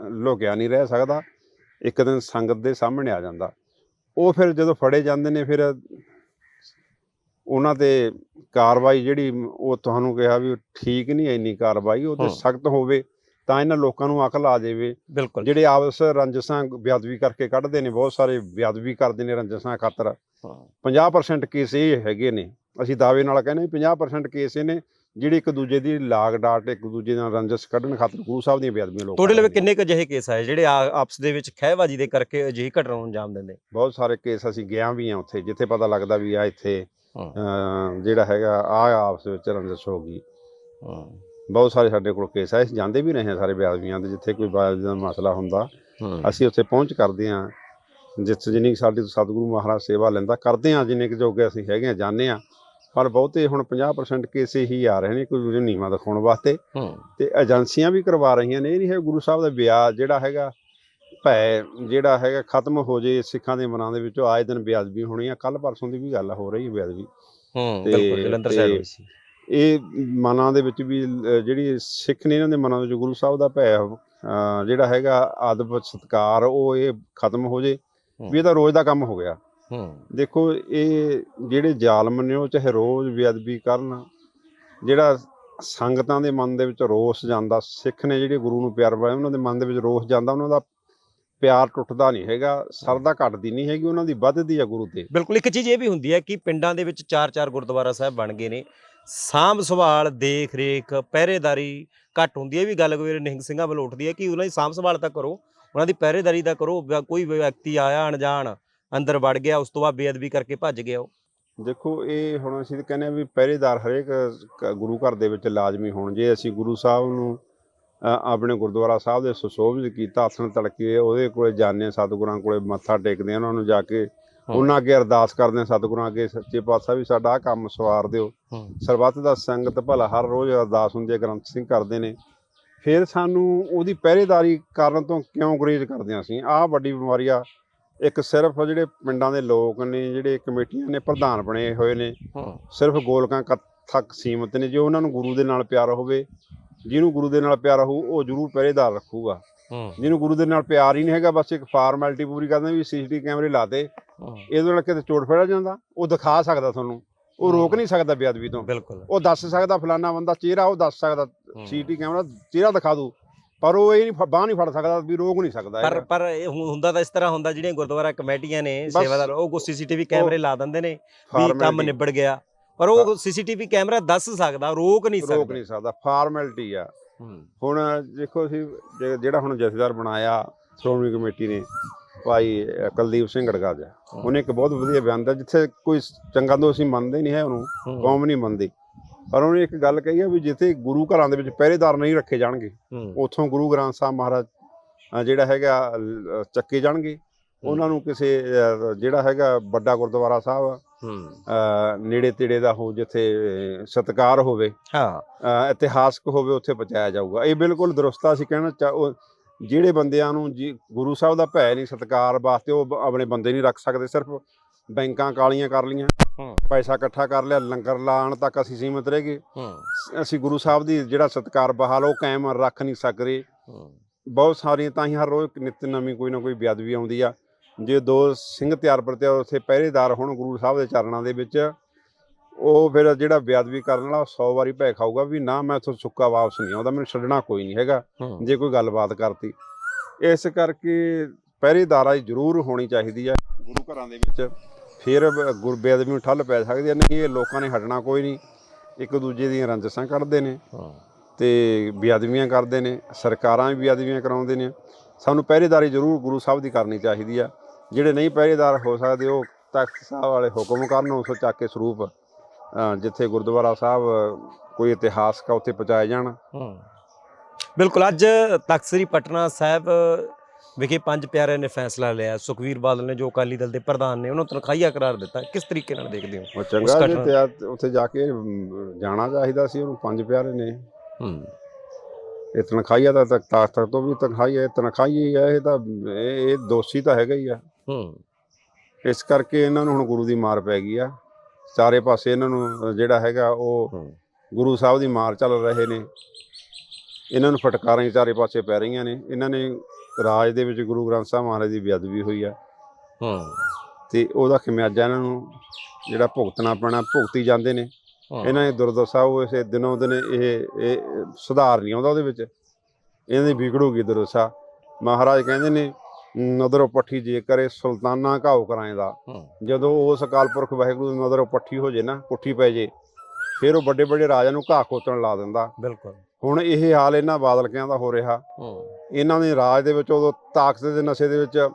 ਲੁਕਿਆ ਨਹੀਂ ਰਹਿ ਸਕਦਾ ਇੱਕ ਦਿਨ ਸੰਗਤ ਦੇ ਸਾਹਮਣੇ ਆ ਜਾਂਦਾ ਉਹ ਫਿਰ ਜਦੋਂ ਫੜੇ ਜਾਂਦੇ ਨੇ ਫਿਰ ਉਹਨਾਂ ਤੇ ਕਾਰਵਾਈ ਜਿਹੜੀ ਉਹ ਤੁਹਾਨੂੰ ਕਿਹਾ ਵੀ ਠੀਕ ਨਹੀਂ ਐ ਇੰਨੀ ਕਾਰਵਾਈ ਉਹ ਤੇ। ਸਖਤ ਹੋਵੇ ਤਾਂ ਇਹਨਾਂ ਲੋਕਾਂ ਨੂੰ ਅਕਲ ਆ ਜਾਵੇ। ਬਿਲਕੁਲ। ਜਿਹੜੇ ਆਪਸ ਰੰਜਸਾਂ ਬੇਅਦਬੀ ਕਰਕੇ ਕੱਢਦੇ ਨੇ ਬਹੁਤ ਸਾਰੇ ਬੇਅਦਬੀ ਕਰਦੇ ਨੇ ਰੰਜਸਾਂ ਖਾਤਰ। ਹਾਂ। 50% ਕੇਸ ਇਹ ਹੈਗੇ ਨੇ। ਅਸੀਂ ਦਾਅਵੇ ਨਾਲ ਕਹਿੰਦੇ ਵੀ 50% ਕੇਸ ਇਹ ਨੇ ਜਿਹੜੇ ਇੱਕ ਦੂਜੇ ਦੀ ਲਾਗ ਡਾਟ ਇੱਕ ਦੂਜੇ ਨਾਲ ਰੰਜਸ ਕੱਢਣ ਖਾਤਰ ਗੁਰੂ ਸਾਹਿਬ ਦੀਆਂ ਬੇਅਦਬੀਆਂ ਲੋਕ ਤੁਹਾਡੇ ਨੇ। ਕਿੰਨੇ ਕੁ ਅਜਿਹੇ ਕੇਸ ਆਏ ਜਿਹੜੇ ਆਪਸ ਦੇ ਵਿੱਚ ਖਹਿਬਾਜੀ ਦੇ ਕਰਕੇ ਅਜਿਹੀ ਘਟਨਾ ਨੂੰ ਅੰਜਾਮ ਦਿੰਦੇ? ਬਹੁਤ ਸਾਰੇ ਕੇਸ ਅਸੀਂ ਗਿਆ ਵੀ ਆ ਉੱਥੇ ਜਿੱਥੇ ਪਤਾ ਲੱਗਦਾ ਵੀ ਆ ਇੱਥੇ ਜਿਹੜਾ ਹੈਗਾ ਆ ਆਪਸ ਵਿੱਚ ਰੰਜਸ ਹੋ ਗਈ। ਹਾਂ। ਬਹੁਤ ਸਾਰੇ ਸਾਡੇ ਕੋਲ ਕੇਸ ਆਏ ਅਸੀਂ ਜਾਂਦੇ ਵੀ ਰਹੇ ਹਾਂ ਸਾਰੇ ਬੇਅਦਬੀਆਂ ਦੇ ਜਿੱਥੇ ਕੋਈ ਬੇਅਦਬੀ ਦਾ ਮਸਲਾ ਹੁੰਦਾ ਅਸੀਂ ਉੱਥੇ ਪਹੁੰਚ ਕਰਦੇ ਹਾਂ। ਜਿੱਥੇ ਜਿੰਨੀ ਸਾਡੀ ਸਤਿਗੁਰੂ ਮਹਾਰਾਜ ਸੇਵਾ ਲੈਂਦਾ ਕਰਦੇ ਹਾਂ ਜਿੰਨੇ ਕੁ ਜੋਗੇ ਅਸੀਂ ਹੈਗੇ ਆ ਜਾਂਦੇ ਹਾਂ। ਪਰ ਬਹੁਤੇ ਹੁਣ 50% ਕੇਸ ਹੀ ਆ ਰਹੇ ਨੇ ਕੋਈ ਨੀਵਾਂ ਦਿਖਾਉਣ ਵਾਸਤੇ। ਤੇ ਏਜੰਸੀਆਂ ਵੀ ਕਰਵਾ ਰਹੀਆਂ ਨੇ ਇਹ ਨਹੀਂ ਹੈ ਗੁਰੂ ਸਾਹਿਬ ਦਾ ਵਿਆਹ ਜਿਹੜਾ ਹੈਗਾ ਭੈ ਜਿਹੜਾ ਹੈਗਾ ਖਤਮ ਹੋ ਜੇ ਸਿੱਖਾਂ ਦੇ ਮਨਾਂ ਦੇ ਵਿੱਚੋਂ ਆਏ ਦਿਨ ਬੇਅਦਬੀ ਹੋਣੀ ਆ ਕੱਲ ਪਰਸੋਂ ਦੀ ਵੀ ਗੱਲ ਹੋ ਰਹੀ ਹੈ ਬੇਅਦਬੀ। ਹਾਂ ਬਿਲਕੁਲ ਜਲੰਧਰ ਹੋਈ ਸੀ। ਇਹ ਮਨਾਂ ਦੇ ਵਿੱਚ ਵੀ ਜਿਹੜੀ ਸਿੱਖ ਨੇ ਇਹਨਾਂ ਦੇ ਮਨਾਂ ਵਿੱਚ ਗੁਰੂ ਸਾਹਿਬ ਦਾ ਭੈ ਜਿਹੜਾ ਹੈਗਾ ਆਦਬ ਸਤਕਾਰ ਉਹ ਇਹ ਖਤਮ ਹੋ ਜੇ ਵੀ ਇਹ ਤਾਂ ਰੋਜ਼ ਦਾ ਕੰਮ ਹੋ ਗਿਆ। ਹਾਂ। ਦੇਖੋ ਇਹ ਜਿਹੜੇ ਜ਼ਾਲਮ ਨੇ ਉਹ ਚਾਹੇ ਰੋਜ਼ ਬੇਅਦਬੀ ਕਰਨ ਜਿਹੜਾ ਸੰਗਤਾਂ ਦੇ ਮਨ ਦੇ ਵਿੱਚ ਰੋਸ ਜਾਂਦਾ ਸਿੱਖ ਨੇ ਜਿਹੜੇ ਗੁਰੂ ਨੂੰ ਪਿਆਰ ਪਾਇਆ ਉਹਨਾਂ ਦੇ ਮਨ ਦੇ ਵਿੱਚ ਰੋਸ ਜਾਂਦਾ ਉਹਨਾਂ ਦਾ ਪਿਆਰ ਟੁੱਟਦਾ ਨਹੀਂ ਹੈਗਾ ਸਰਦਾ ਘਟਦੀ ਨਹੀਂ ਹੈਗੀ ਉਹਨਾਂ ਦੀ ਵੱਧਦੀ ਆ ਗੁਰੂ ਤੇ। ਬਿਲਕੁਲ ਇੱਕ ਚੀਜ਼ ਇਹ ਵੀ ਹੁੰਦੀ ਹੈ ਕਿ ਪਿੰਡਾਂ ਦੇ ਵਿੱਚ ਚਾਰ ਚਾਰ ਗੁਰਦੁਆਰਾ ਸਾਹਿਬ ਬਣ ਗਏ ਨੇ ਸਾਂਭ ਸੰਭਾਲ ਦੇਖ ਰੇਖ ਪਹਿਰੇਦਾਰੀ ਘੱਟ ਹੁੰਦੀ ਹੈ। ਇਹ ਵੀ ਗੱਲ ਕੋਈ ਨਿਹੰਗ ਸਿੰਘਾਂ ਵੱਲੋਂ ਉੱਠਦੀ ਹੈ ਕਿ ਉਹਨਾਂ ਦੀ ਸਾਂਭ ਸੰਭਾਲ ਤਾਂ ਕਰੋ ਉਹਨਾਂ ਦੀ ਪਹਿਰੇਦਾਰੀ ਤਾਂ ਕਰੋ। ਵਿਆ- ਕੋਈ ਵੀ ਵਿਅਕਤੀ ਆਇਆ ਅਣਜਾਣ ਅੰਦਰ ਵੜ ਗਿਆ ਉਸ ਤੋਂ ਬਾਅਦ ਬੇਅਦਬੀ ਕਰਕੇ ਭੱਜ ਗਿਆ ਉਹ। ਦੇਖੋ ਇਹ ਹੁਣ ਅਸੀਂ ਤਾਂ ਕਹਿੰਦੇ ਆ ਵੀ ਪਹਿਰੇਦਾਰ ਹਰੇਕ ਗੁਰੂ ਘਰ ਦੇ ਵਿੱਚ ਲਾਜ਼ਮੀ ਹੋਣ। ਜੇ ਅਸੀਂ ਗੁਰੂ ਸਾਹਿਬ ਨੂੰ ਆਪਣੇ ਗੁਰਦੁਆਰਾ ਸਾਹਿਬ ਦੇ ਸੁਸ਼ੋਭਿਤ ਕੀਤਾ ਆਸਣ ਤੜਕੇ ਉਹਦੇ ਕੋਲੇ ਜਾਂਦੇ ਹਾਂ, ਸਤਿਗੁਰਾਂ ਕੋਲੇ ਮੱਥਾ ਟੇਕਦੇ ਹਾਂ ਉਹਨਾਂ ਨੂੰ ਜਾ ਕੇ ਉਹਨਾਂ ਅੱਗੇ ਅਰਦਾਸ ਕਰਦੇ ਹਾਂ ਸਤਿਗੁਰਾਂ ਅੱਗੇ ਸੱਚੇ ਪਾਤਸ਼ਾਹ ਵੀ ਸਾਡਾ ਆਹ ਕੰਮ ਸਵਾਰ ਦਿਓ। ਸਰਬੱਤ ਦਾ ਸੰਗਤ ਭਲਾ ਹਰ ਰੋਜ਼ ਅਰਦਾਸ ਹੁੰਦੀ ਹੈ ਗ੍ਰੰਥ ਸਿੰਘ ਕਰਦੇ ਨੇ। ਫਿਰ ਸਾਨੂੰ ਉਹਦੀ ਪਹਿਰੇਦਾਰੀ ਕਰਨ ਤੋਂ ਕਿਉਂ ਗੁਰੇਜ਼ ਕਰਦੇ ਹਾਂ ਅਸੀਂ? ਆਹ ਵੱਡੀ ਬਿਮਾਰੀ ਆ। ਇੱਕ ਸਿਰਫ ਜਿਹੜੇ ਪਿੰਡਾਂ ਦੇ ਲੋਕ ਨੇ ਜਿਹੜੇ ਕਮੇਟੀਆਂ ਨੇ ਪ੍ਰਧਾਨ ਬਣੇ ਹੋਏ ਨੇ ਸਿਰਫ ਗੋਲਕਾਂ ਕ- ਤੱਕ ਸੀਮਤ ਨੇ। ਜੇ ਉਹਨਾਂ ਨੂੰ ਗੁਰੂ ਦੇ ਨਾਲ ਪਿਆਰ ਹੋਵੇ ਜਿਹਨੂੰ ਗੁਰੂ ਦੇ ਨਾਲ ਪਿਆਰ ਹੋਊ ਉਹ ਜ਼ਰੂਰ ਪਹਿਰੇਦਾਰ ਰੱਖੂਗਾ। ਜਿਹਨੂੰ ਗੁਰੂ ਦੇ ਨਾਲ ਪਿਆਰ ਹੀ ਨਹੀਂ ਹੈਗਾ ਬਸ ਇੱਕ ਫਾਰਮੈਲਿਟੀ ਪੂਰੀ ਕਰਦੇ ਵੀ ਸੀਸੀਟੀਵੀ ਕੈਮਰੇ ਲਾਤੇ। ਇਹਦੇ ਨਾਲ ਕਿਤੇ ਚੋਟ ਫੜਾ ਜਾਂਦਾ ਉਹ ਦਿਖਾ ਸਕਦਾ ਤੁਹਾਨੂੰ। ਉਹ ਰੋਕ ਨਹੀਂ ਸਕਦਾ ਬੇਅਦਬੀ ਤੋਂ। ਉਹ ਦੱਸ ਸਕਦਾ ਫਲਾਨਾ ਬੰਦਾ ਚਿਹਰਾ ਉਹ ਦੱਸ ਸਕਦਾ ਸੀਟੀ ਕੈਮਰਾ ਚਿਹਰਾ ਦਿਖਾ ਦੂ। ਪਰ ਉਹ ਇਹ ਨਹੀਂ ਬਾਹ ਨਹੀਂ ਫੜ ਸਕਦਾ ਵੀ ਰੋਕ ਨਹੀਂ ਸਕਦਾ ਪਰ। ਪਰ ਇਹ ਹੁੰਦਾ ਤਾਂ ਇਸ ਤਰ੍ਹਾਂ ਹੁੰਦਾ ਜਿਹੜੀਆਂ ਗੁਰਦੁਆਰਾ ਕਮੇਟੀਆਂ ਨੇ ਸੇਵਾਦਾਰ ਉਹ ਸੀਸੀਟੀਵੀ ਕੈਮਰੇ ਲਾ ਦਿੰਦੇ ਨੇ ਵੀ ਕੰਮ ਨਿਬੜ ਗਿਆ। ਪਰ ਉਹ ਸੀਸੀਟੀਵੀ ਕੈਮਰਾ ਦੱਸ ਸਕਦਾ ਰੋਕ ਨਹੀਂ ਸਕਦਾ। ਰੋਕ ਨਹੀਂ ਸਕਦਾ ਫਾਰਮੈਲਿਟੀ ਆ। ਹੁਣ ਦੇਖੋ ਅਸੀਂ ਜੇ- ਜਿਹੜਾ ਹੁਣ ਜਥੇਦਾਰ ਬਣਾਇਆ ਸ਼੍ਰੋਮਣੀ ਕਮੇਟੀ ਨੇ ਭਾਈ ਅ, ਕੁਲਦੀਪ ਸਿੰਘ ਗੜਗਾਜਾ ਉਹਨੇ ਇੱਕ ਬਹੁਤ ਵਧੀਆ ਬਿਆਨ ਦਿੱਤਾ ਜਿੱਥੇ ਕੋਈ ਚੰਗਾ ਤੋਂ ਅਸੀਂ ਮੰਨਦੇ ਨਹੀਂ ਹੈ ਉਹਨੂੰ ਹੂੰ, ਕੌਮ ਨਹੀਂ ਮੰਨਦੀ। ਪਰ ਉਹਨੇ ਇੱਕ ਗੱਲ ਕਹੀ ਆ ਵੀ ਜਿੱਥੇ ਗੁਰੂ ਘਰਾਂ ਦੇ ਵਿੱਚ ਪਹਿਰੇਦਾਰ ਨਹੀਂ ਰੱਖੇ ਜਾਣਗੇ ਹੂੰ। ਉੱਥੋਂ ਗੁਰੂ ਗ੍ਰੰਥ ਸਾਹਿਬ ਮਹਾਰਾਜ ਅ, ਜਿਹੜਾ ਹੈਗਾ ਅ, ਚੱਕੇ ਜਾਣਗੇ। ਉਹਨਾਂ ਨੂੰ ਕਿਸੇ ਅ, ਜਿਹੜਾ ਹੈਗਾ ਵੱਡਾ ਗੁਰਦੁਆਰਾ ਸਾਹਿਬ ਹੂੰ ਨੇੜੇ ਤੇੜੇ ਦਾ ਹੋ ਜਿੱਥੇ ਸਤਿਕਾਰ ਹੋਵੇ ਹਾਂ। ਇਤਿਹਾਸਕ ਹੋਵੇ ਉੱਥੇ ਪਹੁੰਚਾਇਆ ਜਾਊਗਾ। ਇਹ ਬਿਲਕੁਲ ਦਰੁਸਤ ਆ ਅਸੀਂ ਕਹਿਣਾ ਜਿਹੜੇ ਬੰਦਿਆਂ ਨੂੰ ਜੀ ਗੁਰੂ ਸਾਹਿਬ ਦਾ ਭੈ ਨਹੀਂ ਸਤਿਕਾਰ ਵਾਸਤੇ ਉਹ ਆਪਣੇ ਬੰਦੇ ਨਹੀਂ ਰੱਖ ਸਕਦੇ ਸਿਰਫ ਬੈਂਕਾਂ ਕਾਲੀਆਂ ਕਰ ਲੀਆਂ ਪੈਸਾ ਇਕੱਠਾ ਕਰ ਲਿਆ ਲੰਗਰ ਲਾਉਣ ਤੱਕ ਅਸੀਂ ਸੀਮਤ ਰਹਿ ਗਏ। ਸ- ਅਸੀਂ ਗੁਰੂ ਸਾਹਿਬ ਦੀ ਜਿਹੜਾ ਸਤਿਕਾਰ ਬਹਾਲ ਉਹ ਕਾਇਮ ਰੱਖ ਨਹੀਂ ਸਕਦੇ। ਹੂੰ। ਬਹੁਤ ਸਾਰੀਆਂ ਤਾਂ ਹੀ ਹਰ ਰੋਜ਼ ਨਿਤ ਨਵੀਂ ਕੋਈ ਨਾ ਕੋਈ ਬੇਅਦਬੀ ਆਉਂਦੀ ਆ। ਜੇ ਦੋ ਸਿੰਘ ਤਿਆਰ ਪਰਤੇ ਉੱਥੇ ਪਹਿਰੇਦਾਰ ਹੋਣ ਗੁਰੂ ਸਾਹਿਬ ਦੇ ਚਰਨਾਂ ਦੇ ਵਿੱਚ ਉਹ ਫਿਰ ਜਿਹੜਾ ਬੇਅਦਬੀ ਕਰਨ ਵਾਲਾ 100 ਵਾਰੀ ਭੈ ਖਾਊਗਾ ਵੀ ਨਾ ਮੈਂ ਇੱਥੋਂ ਸੁੱਕਾ ਵਾਪਸ ਨਹੀਂ ਆਉਂਦਾ ਮੈਨੂੰ ਛੱਡਣਾ ਕੋਈ ਨਹੀਂ ਹੈਗਾ ਜੇ ਕੋਈ ਗੱਲਬਾਤ ਕਰਤੀ। ਇਸ ਕਰਕੇ ਪਹਿਰੇਦਾਰਾਂ ਦੀ ਜ਼ਰੂਰ ਹੋਣੀ ਚਾਹੀਦੀ ਆ ਗੁਰੂ ਘਰਾਂ ਦੇ ਵਿੱਚ ਫਿਰ ਗੁਰ ਬੇਅਦਬੀ ਨੂੰ ਠੱਲ ਪੈ ਸਕਦੀ ਹੈ ਨਹੀਂ ਇਹ ਲੋਕਾਂ ਨੇ ਹਟਣਾ ਕੋਈ ਨਹੀਂ ਇੱਕ ਦੂਜੇ ਦੀਆਂ ਰੰਜਸਾਂ ਕੱਢਦੇ ਨੇ ਤੇ ਬੇਅਦਬੀਆਂ ਕਰਦੇ ਨੇ ਸਰਕਾਰਾਂ ਵੀ ਬੇਅਦਬੀਆਂ ਕਰਾਉਂਦੇ ਨੇ। ਸਾਨੂੰ ਪਹਿਰੇਦਾਰੀ ਜ਼ਰੂਰ ਗੁਰੂ ਸਾਹਿਬ ਦੀ ਕਰਨੀ ਚਾਹੀਦੀ ਆ। ਜਿਹੜੇ ਨਹੀਂ ਪਹਿਰੇਦਾਰ ਹੋ ਸਕਦੇ ਉਹ ਤਖਤ ਸਾਹਿਬ ਵਾਲੇ ਹੁਕਮ ਕਰਨ ਉਸ ਚੱਕ ਕੇ ਸਰੂਪ ਜਿੱਥੇ ਗੁਰਦੁਆਰਾ ਸਾਹਿਬ ਕੋਈ ਇਤਿਹਾਸਕ ਆ ਉੱਥੇ ਪਹੁੰਚਾਏ ਜਾਣ। ਬਿਲਕੁਲ ਅੱਜ ਤਖਤ ਸ੍ਰੀ ਪਟਨਾ ਸਾਹਿਬ ਵਿਖੇ ਪੰਜ ਪਿਆਰਿਆਂ ਨੇ ਫੈਸਲਾ ਲਿਆ। ਸੁਖਵੀਰ ਬਾਦਲ ਨੇ ਜੋ ਅਕਾਲੀ ਦਲ ਦੇ ਪ੍ਰਧਾਨ ਨੇ ਉਹਨਾਂ ਨੂੰ ਤਨਖਾਹੀਆ ਕਰਾਰ ਦਿੱਤਾ। ਕਿਸ ਤਰੀਕੇ ਨਾਲ ਦੇਖਦੇ ਹੋ ਉਹ ਚੰਗਾ ਜੇ ਤੇ ਉੱਥੇ ਜਾ ਕੇ ਜਾਣਾ ਚਾਹੀਦਾ ਸੀ ਉਹਨੂੰ ਪੰਜ ਪਿਆਰੇ ਨੇ। ਹੂੰ। ਇਹ ਤਨਖਾਹੀਆ ਦਾ ਤੱਕ ਤਖਤ ਤੋਂ ਵੀ ਤਨਖਾਹੀ ਹੈ ਤਨਖਾਹੀ ਹੀ ਹੈ ਇਹ ਤਾਂ ਇਹ ਦੋਸ਼ੀ ਤਾਂ ਹੈਗਾ ਹੀ ਆ। ਹੂੰ। ਇਸ ਕਰਕੇ ਇਹਨਾਂ ਨੂੰ ਹੁਣ ਗੁਰੂ ਦੀ ਮਾਰ ਪੈ ਗਈ ਆ। ਚਾਰੇ ਪਾਸੇ ਇਹਨਾਂ ਨੂੰ ਜਿਹੜਾ ਹੈਗਾ ਉਹ ਗੁਰੂ ਸਾਹਿਬ ਦੀ ਮਾਰ ਚੱਲ ਰਹੇ ਨੇ। ਇਹਨਾਂ ਨੂੰ ਫਟਕਾਰਾਂ ਹੀ ਚਾਰੇ ਪਾਸੇ ਪੈ ਰਹੀਆਂ ਨੇ। ਇਹਨਾਂ ਨੇ ਰਾਜ ਦੇ ਵਿੱਚ ਗੁਰੂ ਗ੍ਰੰਥ ਸਾਹਿਬ ਮਹਾਰਾਜ ਦੀ ਬੇਅਦਬੀ ਹੋਈ ਆ। ਹੂੰ। ਤੇ ਉਹਦਾ ਖਿਮਿਆਜਾ ਇਹਨਾਂ ਨੂੰ ਜਿਹੜਾ ਭੁਗਤਣਾ ਪੈਣਾ ਭੁਗਤੀ ਜਾਂਦੇ ਨੇ। ਇਹਨਾਂ ਦੀ ਦੁਰਦਸ਼ਾ ਉਹ ਇਸੇ ਦਿਨੋਂ ਦਿਨ ਇਹ ਇਹ ਸੁਧਾਰ ਨਹੀਂ ਆਉਂਦਾ ਉਹਦੇ ਵਿੱਚ। ਇਹਨਾਂ ਦੀ ਵਿਗੜੂਗੀ ਦੁਰਦਸ਼ਾ। ਮਹਾਰਾਜ ਕਹਿੰਦੇ ਨੇ ਨਦਰੋਂ ਪੱਠੀ ਜੇ ਕਰੇ ਸੁਲਤਾਨਾ ਘਾਉ ਕਰਾਏਦਾ ਹੂੰ। ਜਦੋਂ ਉਸ ਅਕਾਲ ਪੁਰਖ ਵਾਹਿਗੁਰੂ ਦੀ ਨਜ਼ਰੋਂ ਪੱਠੀ ਹੋ ਜੇ ਨਾ ਪੁੱਠੀ ਪੈ ਜੇ ਫਿਰ ਉਹ ਵੱਡੇ ਵੱਡੇ ਰਾਜਿਆਂ ਨੂੰ ਘਾਹ ਖੋਤਣ ਲਾ ਦਿੰਦਾ। ਬਿਲਕੁਲ। ਹੁਣ ਇਹ ਹਾਲ ਇਹਨਾਂ ਬਾਦਲਕਿਆਂ ਦਾ ਹੋ ਰਿਹਾ। ਇਹਨਾਂ ਨੇ ਰਾਜ ਦੇ ਵਿੱਚ ਉਦੋਂ ਤਾਕਤ ਦੇ ਨਸ਼ੇ ਦੇ ਵਿੱਚ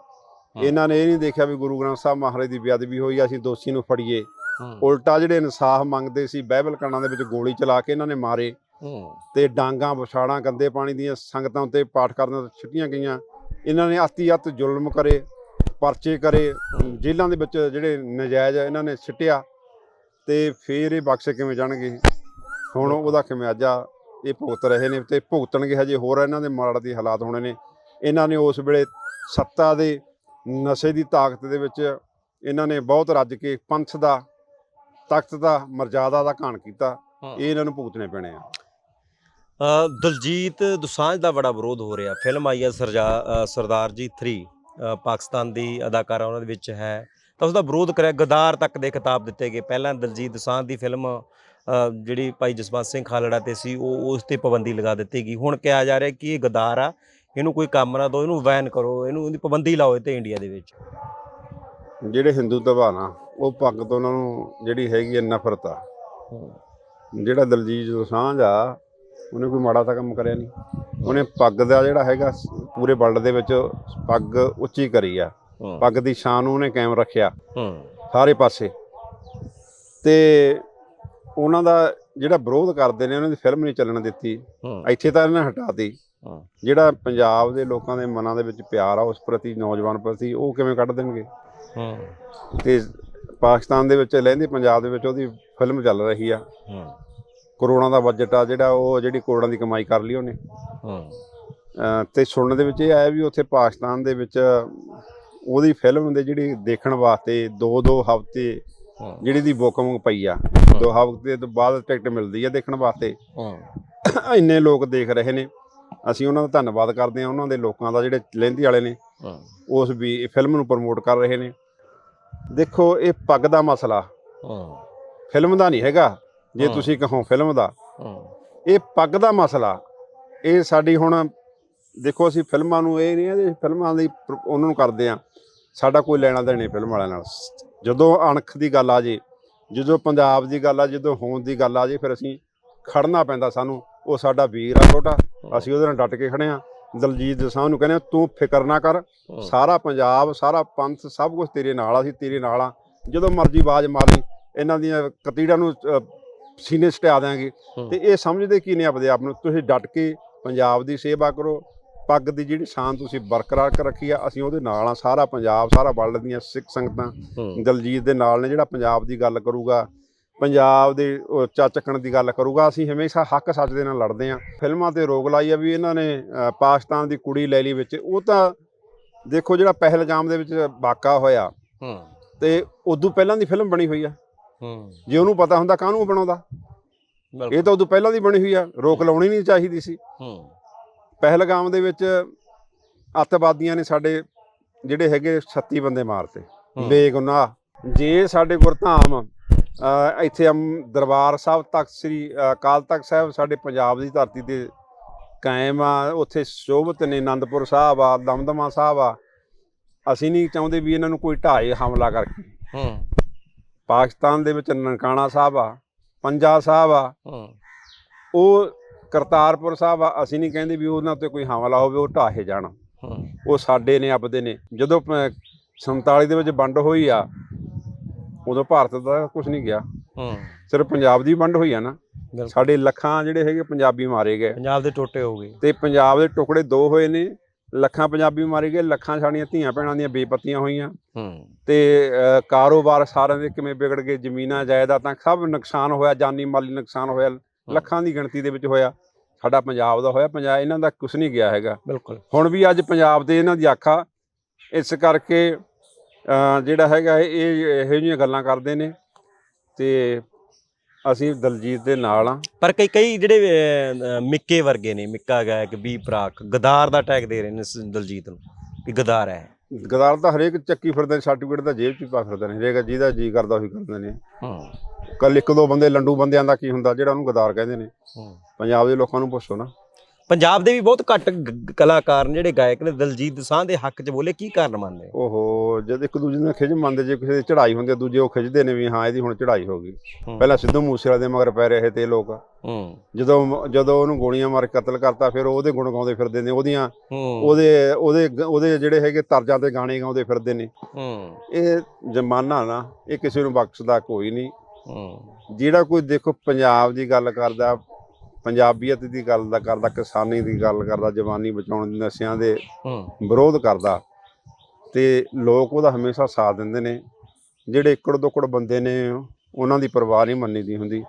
ਇਹਨਾਂ ਨੇ ਇਹ ਨਹੀਂ ਦੇਖਿਆ ਵੀ ਗੁਰੂ ਗ੍ਰੰਥ ਸਾਹਿਬ ਮਹਾਰਾਜ ਦੀ ਬੇਅਦਬੀ ਹੋਈ ਅਸੀਂ ਦੋਸ਼ੀ ਨੂੰ ਫੜੀਏ। ਉਲਟਾ ਜਿਹੜੇ ਇਨਸਾਫ ਮੰਗਦੇ ਸੀ ਬਾਈਬਲ ਕਣਾਂ ਦੇ ਵਿੱਚ ਗੋਲੀ ਚਲਾ ਕੇ ਇਹਨਾਂ ਨੇ ਮਾਰੇ। ਤੇ ਡਾਂਗਾ ਵਿਛਾੜਾਂ ਗੰਦੇ ਪਾਣੀ ਦੀਆਂ ਸੰਗਤਾਂ ਉੱਤੇ ਪਾਠ ਕਰਨ ਤੋਂ ਛੁੱਟੀਆਂ ਗਈਆਂ। ਇਹਨਾਂ ਨੇ ਅਤੀ ਅਤ ਜ਼ੁਲਮ ਕਰੇ ਪਰਚੇ ਕਰੇ ਜੇਲ੍ਹਾਂ ਦੇ ਵਿੱਚ ਜਿਹੜੇ ਨਜਾਇਜ਼ ਇਹਨਾਂ ਨੇ ਸਿੱਟਿਆ ਤੇ ਫਿਰ ਇਹ ਬਖਸ਼ੇ ਕਿਵੇਂ ਜਾਣਗੇ? ਹੁਣ ਉਹਦਾ ਖਮਿਆਜਾ ਇਹ ਭੁਗਤ ਰਹੇ ਨੇ ਤੇ ਭੁਗਤਣਗੇ ਹਜੇ ਹੋਰ ਇਹਨਾਂ ਦੇ ਮਾੜ ਦੇ ਹਾਲਾਤ ਹੋਣੇ ਨੇ। ਇਹਨਾਂ ਨੇ ਉਸ ਵੇਲੇ ਸੱਤਾ ਦੇ ਨਸ਼ੇ ਦੀ ਤਾਕਤ ਦੇ ਵਿੱਚ ਇਹਨਾਂ ਨੇ ਬਹੁਤ ਰੱਜ ਕੇ ਪੰਥ ਦਾ ਤਖਤ ਦਾ ਮਰਜ਼ਾਦਾ ਦਾ ਘਾਣ ਕੀਤਾ। ਇਹ ਇਹਨਾਂ ਨੂੰ ਭੁਗਤਣੇ ਪੈਣੇ ਆ। ਦਲਜੀਤ ਦੁਸਾਂਝ ਦਾ ਬੜਾ ਵਿਰੋਧ ਹੋ ਰਿਹਾ। ਫਿਲਮ ਆਈ ਹੈ ਸਰਜਾ ਸਰਦਾਰ ਜੀ 3 ਅ, ਪਾਕਿਸਤਾਨ ਦੀ ਅਦਾਕਾਰਾ ਉਹਨਾਂ ਦੇ ਵਿੱਚ ਹੈ। ਤਾਂ ਉਸ ਦਾ ਵਿਰੋਧ ਕਰਿਆ ਗਦਾਰ ਤੱਕ ਦੇ ਖਿਤਾਬ ਦਿੱਤੇ ਗਏ। ਪਹਿਲਾਂ ਦਲਜੀਤ ਦੁਸਾਂਝ ਦੀ ਫਿਲਮ ਜਿਹੜੀ ਭਾਈ ਜਸਵੰਤ ਸਿੰਘ ਖਾਲੜਾ ਤੇ ਸੀ ਉਹ ਉਸ ਤੇ ਪਾਬੰਦੀ ਲਗਾ ਦਿੱਤੀ ਗਈ। ਹੁਣ ਕਿਹਾ ਜਾ ਰਿਹਾ ਕਿ ਇਹ ਗਦਾਰ ਆ ਇਹਨੂੰ ਕੋਈ ਕੰਮ ਨਾ ਦਿਓ ਇਹਨੂੰ ਬੈਨ ਕਰੋ ਇਹਨੂੰ ਇਹਦੀ ਪਾਬੰਦੀ ਲਾਓ ਤੇ ਇੰਡੀਆ ਦੇ ਵਿੱਚ। ਜਿਹੜੇ ਹਿੰਦੂ ਤਬਾਨਾ ਉਹ ਪੱਗ ਤੋਂ ਉਹਨਾਂ ਨੂੰ ਜਿਹੜੀ ਹੈਗੀ ਨਫ਼ਰਤ ਆ। ਜਿਹੜਾ ਦਲਜੀਤ ਦੋਸਾਂਝ ਆ ਉਹਨੇ ਕੋਈ ਮਾੜਾ ਤਾਂ ਕੰਮ ਕਰਿਆ ਨਹੀਂ। ਉਹਨੇ ਪੱਗ ਦਾ ਜਿਹੜਾ ਹੈਗਾ ਪੂਰੇ ਵਰਲਡ ਦੇ ਵਿੱਚ ਪੱਗ ਉੱਚੀ ਕਰੀ ਆ। ਪੱਗ ਦੀ ਸ਼ਾਨ ਨੂੰ ਉਹਨੇ ਕਾਇਮ ਰੱਖਿਆ। ਹੂੰ। ਸਾਰੇ ਪਾਸੇ। ਤੇ ਉਹਨਾਂ ਦਾ ਜਿਹੜਾ ਵਿਰੋਧ ਕਰਦੇ ਨੇ ਉਹਨਾਂ ਦੀ ਫਿਲਮ ਨਹੀਂ ਚੱਲਣ ਦਿੱਤੀ। ਇੱਥੇ ਤਾਂ ਇਹਨਾਂ ਨੇ ਹਟਾਤੀ ਜਿਹੜਾ ਪੰਜਾਬ ਦੇ ਲੋਕਾਂ ਦੇ ਮਨਾਂ ਦੇ ਵਿੱਚ ਪਿਆਰ ਆ ਉਸ ਪ੍ਰਤੀ ਨੌਜਵਾਨ ਪ੍ਰਤੀ ਉਹ ਕਿਵੇਂ ਕੱਢ ਦੇਣਗੇ? ਹੂੰ। ਤੇ ਪਾਕਿਸਤਾਨ ਦੇ ਵਿੱਚ ਲਹਿੰਦੇ ਪੰਜਾਬ ਦੇ ਵਿੱਚ ਉਹਦੀ ਫਿਲਮ ਚੱਲ ਰਹੀ ਆ। ਹੂੰ। ਕਰੋੜਾਂ ਦਾ ਬਜਟ ਆ ਜਿਹੜਾ ਉਹ ਜਿਹੜੀ ਕਰੋੜਾਂ ਦੀ ਕਮਾਈ ਕਰ ਲਈ ਉਹਨੇ। ਹੂੰ। ਤੇ ਸੁਣਨ ਦੇ ਵਿੱਚ ਇਹ ਆਇਆ ਵੀ ਉੱਥੇ ਪਾਕਿਸਤਾਨ ਦੇ ਵਿੱਚ ਉਹਦੀ ਫਿਲਮ ਦੇ ਜਿਹੜੀ ਦੇਖਣ ਵਾਸਤੇ ਦੋ ਦੋ ਹਫ਼ਤੇ ਹੂੰ। ਜਿਹੜੀ ਦੀ ਬੁਕਿੰਗ ਪਈ ਆ ਦੋ ਹਫ਼ਤੇ ਤੋਂ ਬਾਅਦ ਟਿਕਟ ਮਿਲਦੀ ਆ ਦੇਖਣ ਵਾਸਤੇ। ਹੂੰ। ਇੰਨੇ ਲੋਕ ਦੇਖ ਰਹੇ ਨੇ। ਅਸੀਂ ਉਹਨਾਂ ਦਾ ਧੰਨਵਾਦ ਕਰਦੇ ਹਾਂ ਉਹਨਾਂ ਦੇ ਲੋਕਾਂ ਦਾ ਜਿਹੜੇ ਲਹਿੰਦੀ ਵਾਲੇ ਨੇ ਉਸ ਵੀ ਫਿਲਮ ਨੂੰ ਪ੍ਰਮੋਟ ਕਰ ਰਹੇ ਨੇ। ਦੇਖੋ ਇਹ ਪੱਗ ਦਾ ਮਸਲਾ। ਹੂੰ। ਫਿਲਮ ਦਾ ਨਹੀਂ ਹੈਗਾ। ਜੇ। ਤੁਸੀਂ ਕਹੋ ਫਿਲਮ ਦਾ ਇਹ ਪੱਗ ਦਾ ਮਸਲਾ। ਇਹ ਸਾਡੀ ਹੁਣ ਦੇਖੋ ਅਸੀਂ ਫਿਲਮਾਂ ਨੂੰ ਇਹ ਨਹੀਂ ਕਿ ਫਿਲਮਾਂ ਦੀ ਉਹਨਾਂ ਨੂੰ ਕਰਦੇ ਆ ਸਾਡਾ ਕੋਈ ਲੈਣਾ ਦੇਣਾ ਨਹੀਂ ਫਿਲਮ ਵਾਲਿਆਂ ਨਾਲ। ਜਦੋਂ ਅਣਖ ਦੀ ਗੱਲ ਆ ਜੇ ਜਦੋਂ ਪੰਜਾਬ ਦੀ ਗੱਲ ਆ ਜਦੋਂ ਹੋਂਦ ਦੀ ਗੱਲ ਆ ਜੇ ਫਿਰ ਅਸੀਂ ਖੜਨਾ ਪੈਂਦਾ ਸਾਨੂੰ। ਉਹ ਸਾਡਾ ਵੀਰ ਆ ਛੋਟਾ ਅਸੀਂ ਉਹਦੇ ਨਾਲ ਡਟ ਕੇ ਖੜੇ ਆ ਦਲਜੀਤ ਦੋਸਾਂਝ ਨੂੰ ਕਹਿੰਦੇ ਤੂੰ ਫਿਕਰ ਨਾ ਕਰ। ਸਾਰਾ ਪੰਜਾਬ ਸਾਰਾ ਪੰਥ ਸਭ ਕੁਝ ਤੇਰੇ ਨਾਲ ਆ ਅਸੀਂ ਤੇਰੇ ਨਾਲ ਆ। ਜਦੋਂ ਮਰਜ਼ੀ ਬਾਜ ਮਾਰੀ ਇਹਨਾਂ ਦੀਆਂ ਕਤੀੜਾਂ ਨੂੰ ਸੀਨੇ ਸਟਿਆ ਦਿਆਂਗੇ। ਤੇ ਇਹ ਸਮਝਦੇ ਕੀ ਨੇ ਆਪਦੇ ਆਪ ਨੂੰ? ਤੁਸੀਂ ਡਟ ਕੇ ਪੰਜਾਬ ਦੀ ਸੇਵਾ ਕਰੋ। ਪੱਗ ਦੀ ਜਿਹੜੀ ਸ਼ਾਨ ਤੁਸੀਂ ਬਰਕਰਾਰ ਕਰ ਰੱਖੀ ਆ ਅਸੀਂ ਉਹਦੇ ਨਾਲ ਆ। ਸਾਰਾ ਪੰਜਾਬ ਸਾਰਾ ਵਰਲਡ ਦੀਆਂ ਸਿੱਖ ਸੰਗਤਾਂ ਦਲਜੀਤ ਦੇ ਨਾਲ ਨੇ ਜਿਹੜਾ ਪੰਜਾਬ ਦੀ ਗੱਲ ਕਰੂਗਾ ਪੰਜਾਬ ਦੇ ਉਹ ਚਾ ਚੱਕਣ ਦੀ ਗੱਲ ਕਰੂਗਾ ਅਸੀਂ ਹਮੇਸ਼ਾ ਹੱਕ ਸੱਚ ਦੇ ਨਾਲ ਲੜਦੇ ਆ। ਫਿਲਮਾਂ ਤੇ ਰੋਕ ਲਾਈ ਆ ਵੀ ਇਹਨਾਂ ਨੇ ਪਾਕਿਸਤਾਨ ਦੀ ਕੁੜੀ ਲੈ ਲਈ ਵਿੱਚ। ਉਹ ਤਾਂ ਦੇਖੋ ਜਿਹੜਾ ਪਹਿਲਗਾਮ ਦੇ ਵਿੱਚ ਵਾਕਾ ਹੋਇਆ। ਤੇ ਉਦੋਂ ਪਹਿਲਾਂ ਦੀ ਫਿਲਮ ਬਣੀ ਹੋਈ ਆ। ਹੂੰ। ਜੇ ਉਹਨੂੰ ਪਤਾ ਹੁੰਦਾ ਕਾਹਨੂੰ ਬਣਾਉਂਦਾ? ਇਹ ਤਾਂ ਉਦੋਂ ਪਹਿਲਾਂ ਦੀ ਬਣੀ ਹੋਈ ਆ ਰੋਕ ਲਾਉਣੀ ਨਹੀਂ ਚਾਹੀਦੀ ਸੀ। ਹੂੰ। ਪਹਿਲਗਾਮ ਦੇ ਵਿੱਚ ਅੱਤਵਾਦੀਆਂ ਨੇ ਸਾਡੇ ਜਿਹੜੇ ਹੈਗੇ 36 ਬੰਦੇ ਮਾਰਤੇ। ਬੇਗੁਨਾਹ। ਜੇ ਸਾਡੇ ਗੁਰਧਾਮ ਇੱਥੇ ਅਮ ਦਰਬਾਰ ਸਾਹਿਬ ਤਖਤ ਸ੍ਰੀ ਅਕਾਲ ਤਖਤ ਸਾਹਿਬ ਸਾਡੇ ਪੰਜਾਬ ਦੀ ਧਰਤੀ ਤੇ ਕਾਇਮ ਆ ਉੱਥੇ ਸ਼ੋਭਤ ਨੇ ਆਨੰਦਪੁਰ ਸਾਹਿਬ ਆ ਦਮਦਮਾ ਸਾਹਿਬ ਆ। ਅਸੀਂ ਨਹੀਂ ਚਾਹੁੰਦੇ ਵੀ ਇਹਨਾਂ ਨੂੰ ਕੋਈ ਢਾਏ ਹਮਲਾ ਕਰਕੇ। ਹੂੰ। ਪਾਕਿਸਤਾਨ ਦੇ ਵਿੱਚ ਨਨਕਾਣਾ ਸਾਹਿਬ ਆ ਪੰਜਾ ਸਾਹਿਬ ਆ। ਉਹ ਕਰਤਾਰਪੁਰ ਸਾਹਿਬ ਆ ਅਸੀਂ ਨਹੀਂ ਕਹਿੰਦੇ ਵੀ ਉਹਨਾਂ ਤੇ ਕੋਈ ਹਮਲਾ ਹੋਵੇ ਉਹ ਢਾਹੇ ਜਾਣ। ਉਹ ਸਾਡੇ ਨੇ ਆਪਦੇ ਨੇ। ਜਦੋਂ ਪ- 47 ਦੇ ਵਿੱਚ ਵੰਡ ਹੋਈ ਆ ਉਦੋਂ ਭਾਰਤ ਦਾ ਕੁਝ ਨਹੀਂ ਗਿਆ। ਸਿਰਫ ਪੰਜਾਬ ਦੀ ਵੰਡ ਹੋਈ ਆ ਨਾ। ਸਾਡੇ ਲੱਖਾਂ ਜਿਹੜੇ ਹੈਗੇ ਪੰਜਾਬੀ ਮਾਰੇ ਗਏ। ਪੰਜਾਬ ਦੇ ਟੋਟੇ ਹੋ ਗਏ। ਤੇ ਪੰਜਾਬ ਦੇ ਟੁਕੜੇ ਦੋ ਹੋਏ ਨੇ। ਲੱਖਾਂ ਪੰਜਾਬੀ ਮਾਰੇ ਗਏ ਲੱਖਾਂ ਸਾਡੀਆਂ ਧੀਆਂ ਭੈਣਾਂ ਦੀਆਂ ਬੇਪਤੀਆਂ ਹੋਈਆਂ। ਹੂੰ। ਤੇ ਕਾਰੋਬਾਰ ਸਾਰਿਆਂ ਦੇ ਕਿਵੇਂ ਵਿਗੜ ਗਏ ਜ਼ਮੀਨਾਂ ਜਾਇਦਾਦਾਂ ਸਭ ਨੁਕਸਾਨ ਹੋਇਆ ਜਾਨੀ ਮਾਲੀ ਨੁਕਸਾਨ ਹੋਇਆ ਲੱਖਾਂ ਦੀ ਗਿਣਤੀ ਦੇ ਵਿੱਚ ਹੋਇਆ। ਸਾਡਾ ਪੰਜਾਬ ਦਾ ਹੋਇਆ ਪੰਜਾਬ ਇਹਨਾਂ ਦਾ ਕੁਝ ਨਹੀਂ ਗਿਆ ਹੈਗਾ। ਬਿਲਕੁਲ। ਹੁਣ ਵੀ ਅੱਜ ਪੰਜਾਬ ਦੇ ਇਹਨਾਂ ਦੀ ਆਖਾ ਇਸ ਕਰਕੇ ਜਿਹੜਾ ਹੈਗਾ ਇਹ ਇਹੋ ਜਿਹੀਆਂ ਗੱਲਾਂ ਕਰਦੇ ਨੇ। ਤੇ ਅਸੀਂ ਦਲਜੀਤ ਦੇ ਨਾਲ ਆ। ਪਰ ਕਈ ਕਈ ਜਿਹੜੇ ਅਹ, ਮਿੱਕੇ ਵਰਗੇ ਨੇ ਮਿੱਕਾ ਗਾਇਕ ਵੀ ਪ੍ਰਾਕ ਗਦਾਰ ਦਾ ਟੈਗ ਦੇ ਰਹੇ ਨੇ ਸ- ਦਲਜੀਤ ਨੂੰ ਵੀ ਗਦਾਰ ਹੈ। ਗਦਾਰ ਤਾਂ ਹਰੇਕ ਚੱਕੀ ਫਿਰਦੇ ਨੇ ਸਰਟੀਫਿਕੇਟ ਤਾਂ ਜੇਬ 'ਚ ਹੀ ਪਾ ਫਿਰਦੇ ਨੇ ਹਰੇਕ ਜਿਹਦਾ ਜੀ ਕਰਦਾ ਉਹੀ ਕਰਦੇ ਨੇ। ਹੂੰ। ਕੱਲ ਇੱਕ ਦੋ ਬੰਦੇ ਲੰਡੂ ਬੰਦਿਆਂ ਦਾ ਕੀ ਹੁੰਦਾ ਜਿਹੜਾ ਉਹਨੂੰ ਗਦਾਰ ਕਹਿੰਦੇ ਨੇ। ਹੂੰ। ਪੰਜਾਬ ਦੇ ਲੋਕਾਂ ਨੂੰ ਪੁੱਛੋ ਨਾ। ਪੰਜਾਬ ਦੇ ਵੀ ਬਹੁਤ ਘੱਟ ਗ- ਕਲਾਕਾਰ ਨੇ ਜਿਹੜੇ ਗਾਇਕ ਨੇ ਦਲਜੀਤ ਦੋਸਾਂਝ ਦੇ ਹੱਕ 'ਚ ਬੋਲੇ ਕੀ ਕਾਰਨ ਮੰਨਦੇ ਹੋ? ਓਹੋ ਜਦ ਇੱਕ ਦੂਜੇ ਨੂੰ ਖਿੱਚ ਮੰਨਦੇ ਜੇ ਕਿਸੇ ਦੀ ਚੜ੍ਹਾਈ ਹੁੰਦੀ ਆ ਦੂਜੇ ਉਹ ਖਿੱਚਦੇ ਨੇ ਵੀ ਹਾਂ ਇਹਦੀ ਹੁਣ ਚੜ੍ਹਾਈ ਹੋ ਗਈ। ਹੂੰ। ਪਹਿਲਾਂ ਸਿੱਧੂ ਮੂਸੇਵਾਲੇ ਦੇ ਮਗਰ ਪੈ ਰਹੇ ਤੇ ਲੋਕ। ਹੂੰ। ਜਦੋਂ ਜਦੋਂ ਉਹਨੂੰ ਗੋਲੀਆਂ ਮਾਰ ਕੇ ਕਤਲ ਕਰਤਾ ਫਿਰ ਉਹਦੇ ਗੁਣ ਗਾਉਂਦੇ ਫਿਰਦੇ ਨੇ ਉਹਦੀਆਂ ਹੂੰ। ਉਹਦੇ ਉਹਦੇ ਗ- ਉਹਦੇ ਜਿਹੜੇ ਹੈਗੇ ਤਰਜਾਂ ਤੇ ਗਾਣੇ ਗਾਉਂਦੇ ਫਿਰਦੇ ਨੇ। ਹੂੰ। ਇਹ ਜ਼ਮਾਨਾ ਨਾ ਇਹ ਕਿਸੇ ਨੂੰ ਬਖਸ਼ਦਾ ਕੋਈ ਨਹੀਂ। ਹੂੰ। ਜਿਹੜਾ ਕੋਈ ਦੇਖੋ ਪੰਜਾਬ ਦੀ ਗੱਲ ਕਰਦਾ ਪੰਜਾਬੀਅਤ ਦੀ ਗੱਲ ਦਾ ਕਰਦਾ ਕਿਸਾਨੀ ਦੀ ਗੱਲ ਕਰਦਾ ਜਵਾਨੀ ਬਚਾਉਣ ਦੇ ਨਸ਼ਿਆਂ ਦੇ ਵਿਰੋਧ ਕਰਦਾ। ਤੇ ਲੋਕ ਉਹਦਾ ਹਮੇਸ਼ਾ ਸਾਥ ਦਿੰਦੇ ਨੇ। ਜਿਹੜੇ ਏਕੜ ਦੋਕੜ ਬੰਦੇ ਨੇ ਉਹਨਾਂ ਦੀ ਪਰਵਾਹ ਨਹੀਂ ਮੰਨੀ ਦੀ ਹੁੰਦੀ।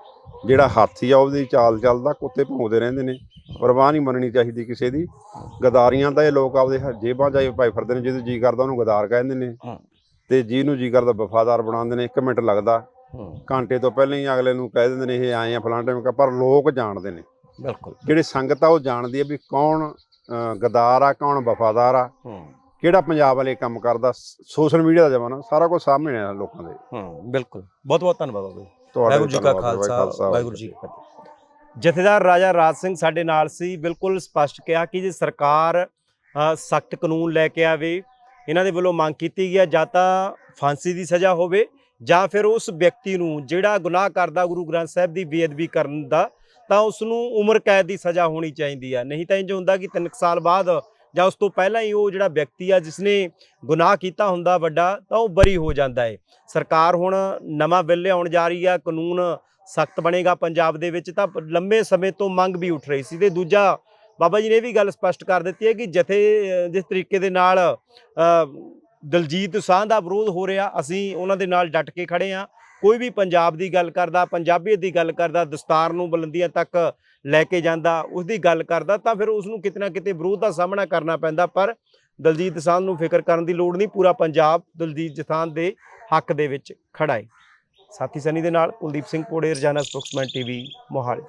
ਜਿਹੜਾ ਹਾਥੀ ਆ ਉਹਦੀ ਚਾਲ ਚੱਲਦਾ ਕੁੱਤੇ ਭੌਂਦੇ ਰਹਿੰਦੇ ਨੇ। ਪਰਵਾਹ ਨਹੀਂ ਮੰਨਣੀ ਚਾਹੀਦੀ ਕਿਸੇ ਦੀ। ਗਦਾਰੀਆਂ ਤਾਂ ਇਹ ਲੋਕ ਆਪਦੇ ਜੇਬਾਂ ਜਾਈ ਪਾਈ ਫਿਰਦੇ ਨੇ ਜਿਹਨੂੰ ਜੀ ਕਰਦਾ ਉਹਨੂੰ ਗਦਾਰ ਕਹਿੰਦੇ ਨੇ। ਤੇ ਜਿਹਨੂੰ ਜੀ ਕਰਦਾ ਵਫਾਦਾਰ ਬਣਾਉਂਦੇ ਨੇ। 1 ਮਿੰਟ ਲੱਗਦਾ। ਘੰਟੇ ਤੋਂ ਪਹਿਲਾਂ ਹੀ ਅਗਲੇ ਨੂੰ ਕਹਿ ਦਿੰਦੇ ਨੇ ਇਹ ਆਏ ਆ ਫਲਾਂ ਟਾਈਮ ਪਰ ਲੋਕ ਜਾਣਦੇ ਨੇ। ਬਿਲਕੁਲ। ਜਿਹੜੇ ਸੰਗਤ ਆ ਉਹ ਜਾਣਦੀ ਆ ਵੀ ਕੌਣ ਗਦਾਰ ਆ ਕੌਣ ਵਫਾਦਾਰ ਆ। ਕਿਹੜਾ ਪੰਜਾਬ ਵਾਲੇ ਕੰਮ ਕਰਦਾ? ਸੋਸ਼ਲ ਮੀਡੀਆ ਦਾ ਜ਼ਮਾਨਾ ਸਾਰਾ ਕੁਝ ਸਾਹਮਣੇ ਆ ਲੋਕਾਂ ਦੇ। ਹੂੰ ਬਿਲਕੁਲ। ਬਹੁਤ ਬਹੁਤ ਧੰਨਵਾਦ ਬਾਬਾ ਜੀ। ਤੁਹਾਡਾ ਵਾਹਿਗੁਰੂ ਜੀ ਕਾ ਖਾਲਸਾ ਵਾਹਿਗੁਰੂ ਜੀ ਕੀ ਫਤਿਹ। ਜਥੇਦਾਰ ਰਾਜਾ ਰਾਜ ਸਿੰਘ ਸਾਡੇ ਨਾਲ ਸੀ ਬਿਲਕੁਲ ਸਪਸ਼ਟ ਕਿਹਾ ਕਿ ਜੇ ਸਰਕਾਰ ਸਖਤ ਕਾਨੂੰਨ ਲੈ ਕੇ ਆਵੇ ਇਹਨਾਂ ਦੇ ਵੱਲੋਂ ਮੰਗ ਕੀਤੀ ਗਈ ਹੈ ਜਾਂ ਤਾਂ ਫਾਂਸੀ ਦੀ ਸਜ਼ਾ ਹੋਵੇ ਜਾਂ ਫਿਰ ਉਸ ਵਿਅਕਤੀ ਨੂੰ ਜਿਹੜਾ ਗੁਨਾਹ ਕਰਦਾ ਗੁਰੂ ਗ੍ਰੰਥ ਸਾਹਿਬ ਦੀ ਬੇਅਦਬੀ ਕਰਨ ਦਾ, ਤਾਂ ਉਸ ਨੂੰ ਉਮਰ ਕੈਦ ਦੀ ਸਜ਼ਾ ਹੋਣੀ ਚਾਹੀਦੀ ਆ। ਨਹੀਂ ਤਾਂ ਇੰਜ ਹੁੰਦਾ ਕਿ 3 ਸਾਲ ਬਾਅਦ ਜਾਂ ਉਸ ਤੋਂ ਪਹਿਲਾਂ ਹੀ ਉਹ ਜਿਹੜਾ ਵਿਅਕਤੀ ਆ, ਜਿਸਨੇ ਗੁਨਾਹ ਕੀਤਾ ਹੁੰਦਾ ਵੱਡਾ, ਤਾਂ ਉਹ ਬਰੀ ਹੋ ਜਾਂਦਾ ਹੈ ਸਰਕਾਰ ਹੁਣ ਨਵਾਂ ਬਿੱਲ ਲਿਆਉਣ ਜਾ ਰਹੀ ਆ, ਕਾਨੂੰਨ ਸਖਤ ਬਣੇਗਾ ਪੰਜਾਬ ਦੇ ਵਿੱਚ, ਤਾਂ ਪ- ਲੰਬੇ ਸਮੇਂ ਤੋਂ ਮੰਗ ਵੀ ਉੱਠ ਰਹੀ ਸੀ ਤੇ ਦੂਜਾ ਬਾਬਾ ਜੀ ਨੇ ਇਹ ਵੀ ਗੱਲ ਸਪਸ਼ਟ ਕਰ ਦਿੱਤੀ ਹੈ ਕਿ ਜਥੇ, ਜਿਸ ਤਰੀਕੇ ਦੇ ਨਾਲ ਦਲਜੀਤ ਦੋਸਾਂਝ ਦਾ ਵਿਰੋਧ ਹੋ ਰਿਹਾ, ਅਸੀਂ ਉਹਨਾਂ ਦੇ ਨਾਲ ਡਟ ਕੇ ਖੜੇ ਆ ਕੋਈ ਵੀ ਪੰਜਾਬ ਦੀ ਗੱਲ ਕਰਦਾ, ਪੰਜਾਬੀਅਤ ਦੀ ਗੱਲ ਕਰਦਾ, ਦਸਤਾਰ ਨੂੰ ਬੁਲੰਦੀਆਂ ਤੱਕ ਲੈ ਕੇ ਜਾਂਦਾ ਉਸ ਦੀ ਗੱਲ ਕਰਦਾ, ਤਾਂ ਫਿਰ ਉਸ ਨੂੰ ਕਿਤੇ ਨਾ ਕਿਤੇ ਵਿਰੋਧ ਦਾ ਸਾਹਮਣਾ ਕਰਨਾ ਪੈਂਦਾ, ਪਰ ਦਲਜੀਤ ਦੋਸਾਂਝ ਨੂੰ ਫਿਕਰ ਕਰਨ ਦੀ ਲੋੜ ਨਹੀਂ, ਪੂਰਾ ਪੰਜਾਬ ਦਲਜੀਤ ਦੋਸਾਂਝ ਦੇ ਹੱਕ ਦੇ ਵਿੱਚ ਖੜਾ ਹੈ ਸਾਥੀ ਸਨੀ ਦੇ ਨਾਲ ਕੁਲਦੀਪ ਸਿੰਘ ਪੋੜੇ, ਰਜਾਨਾ ਸਪੋਕਸਮੈਨ ਟੀਵੀ, ਮੋਹਾਲੀ।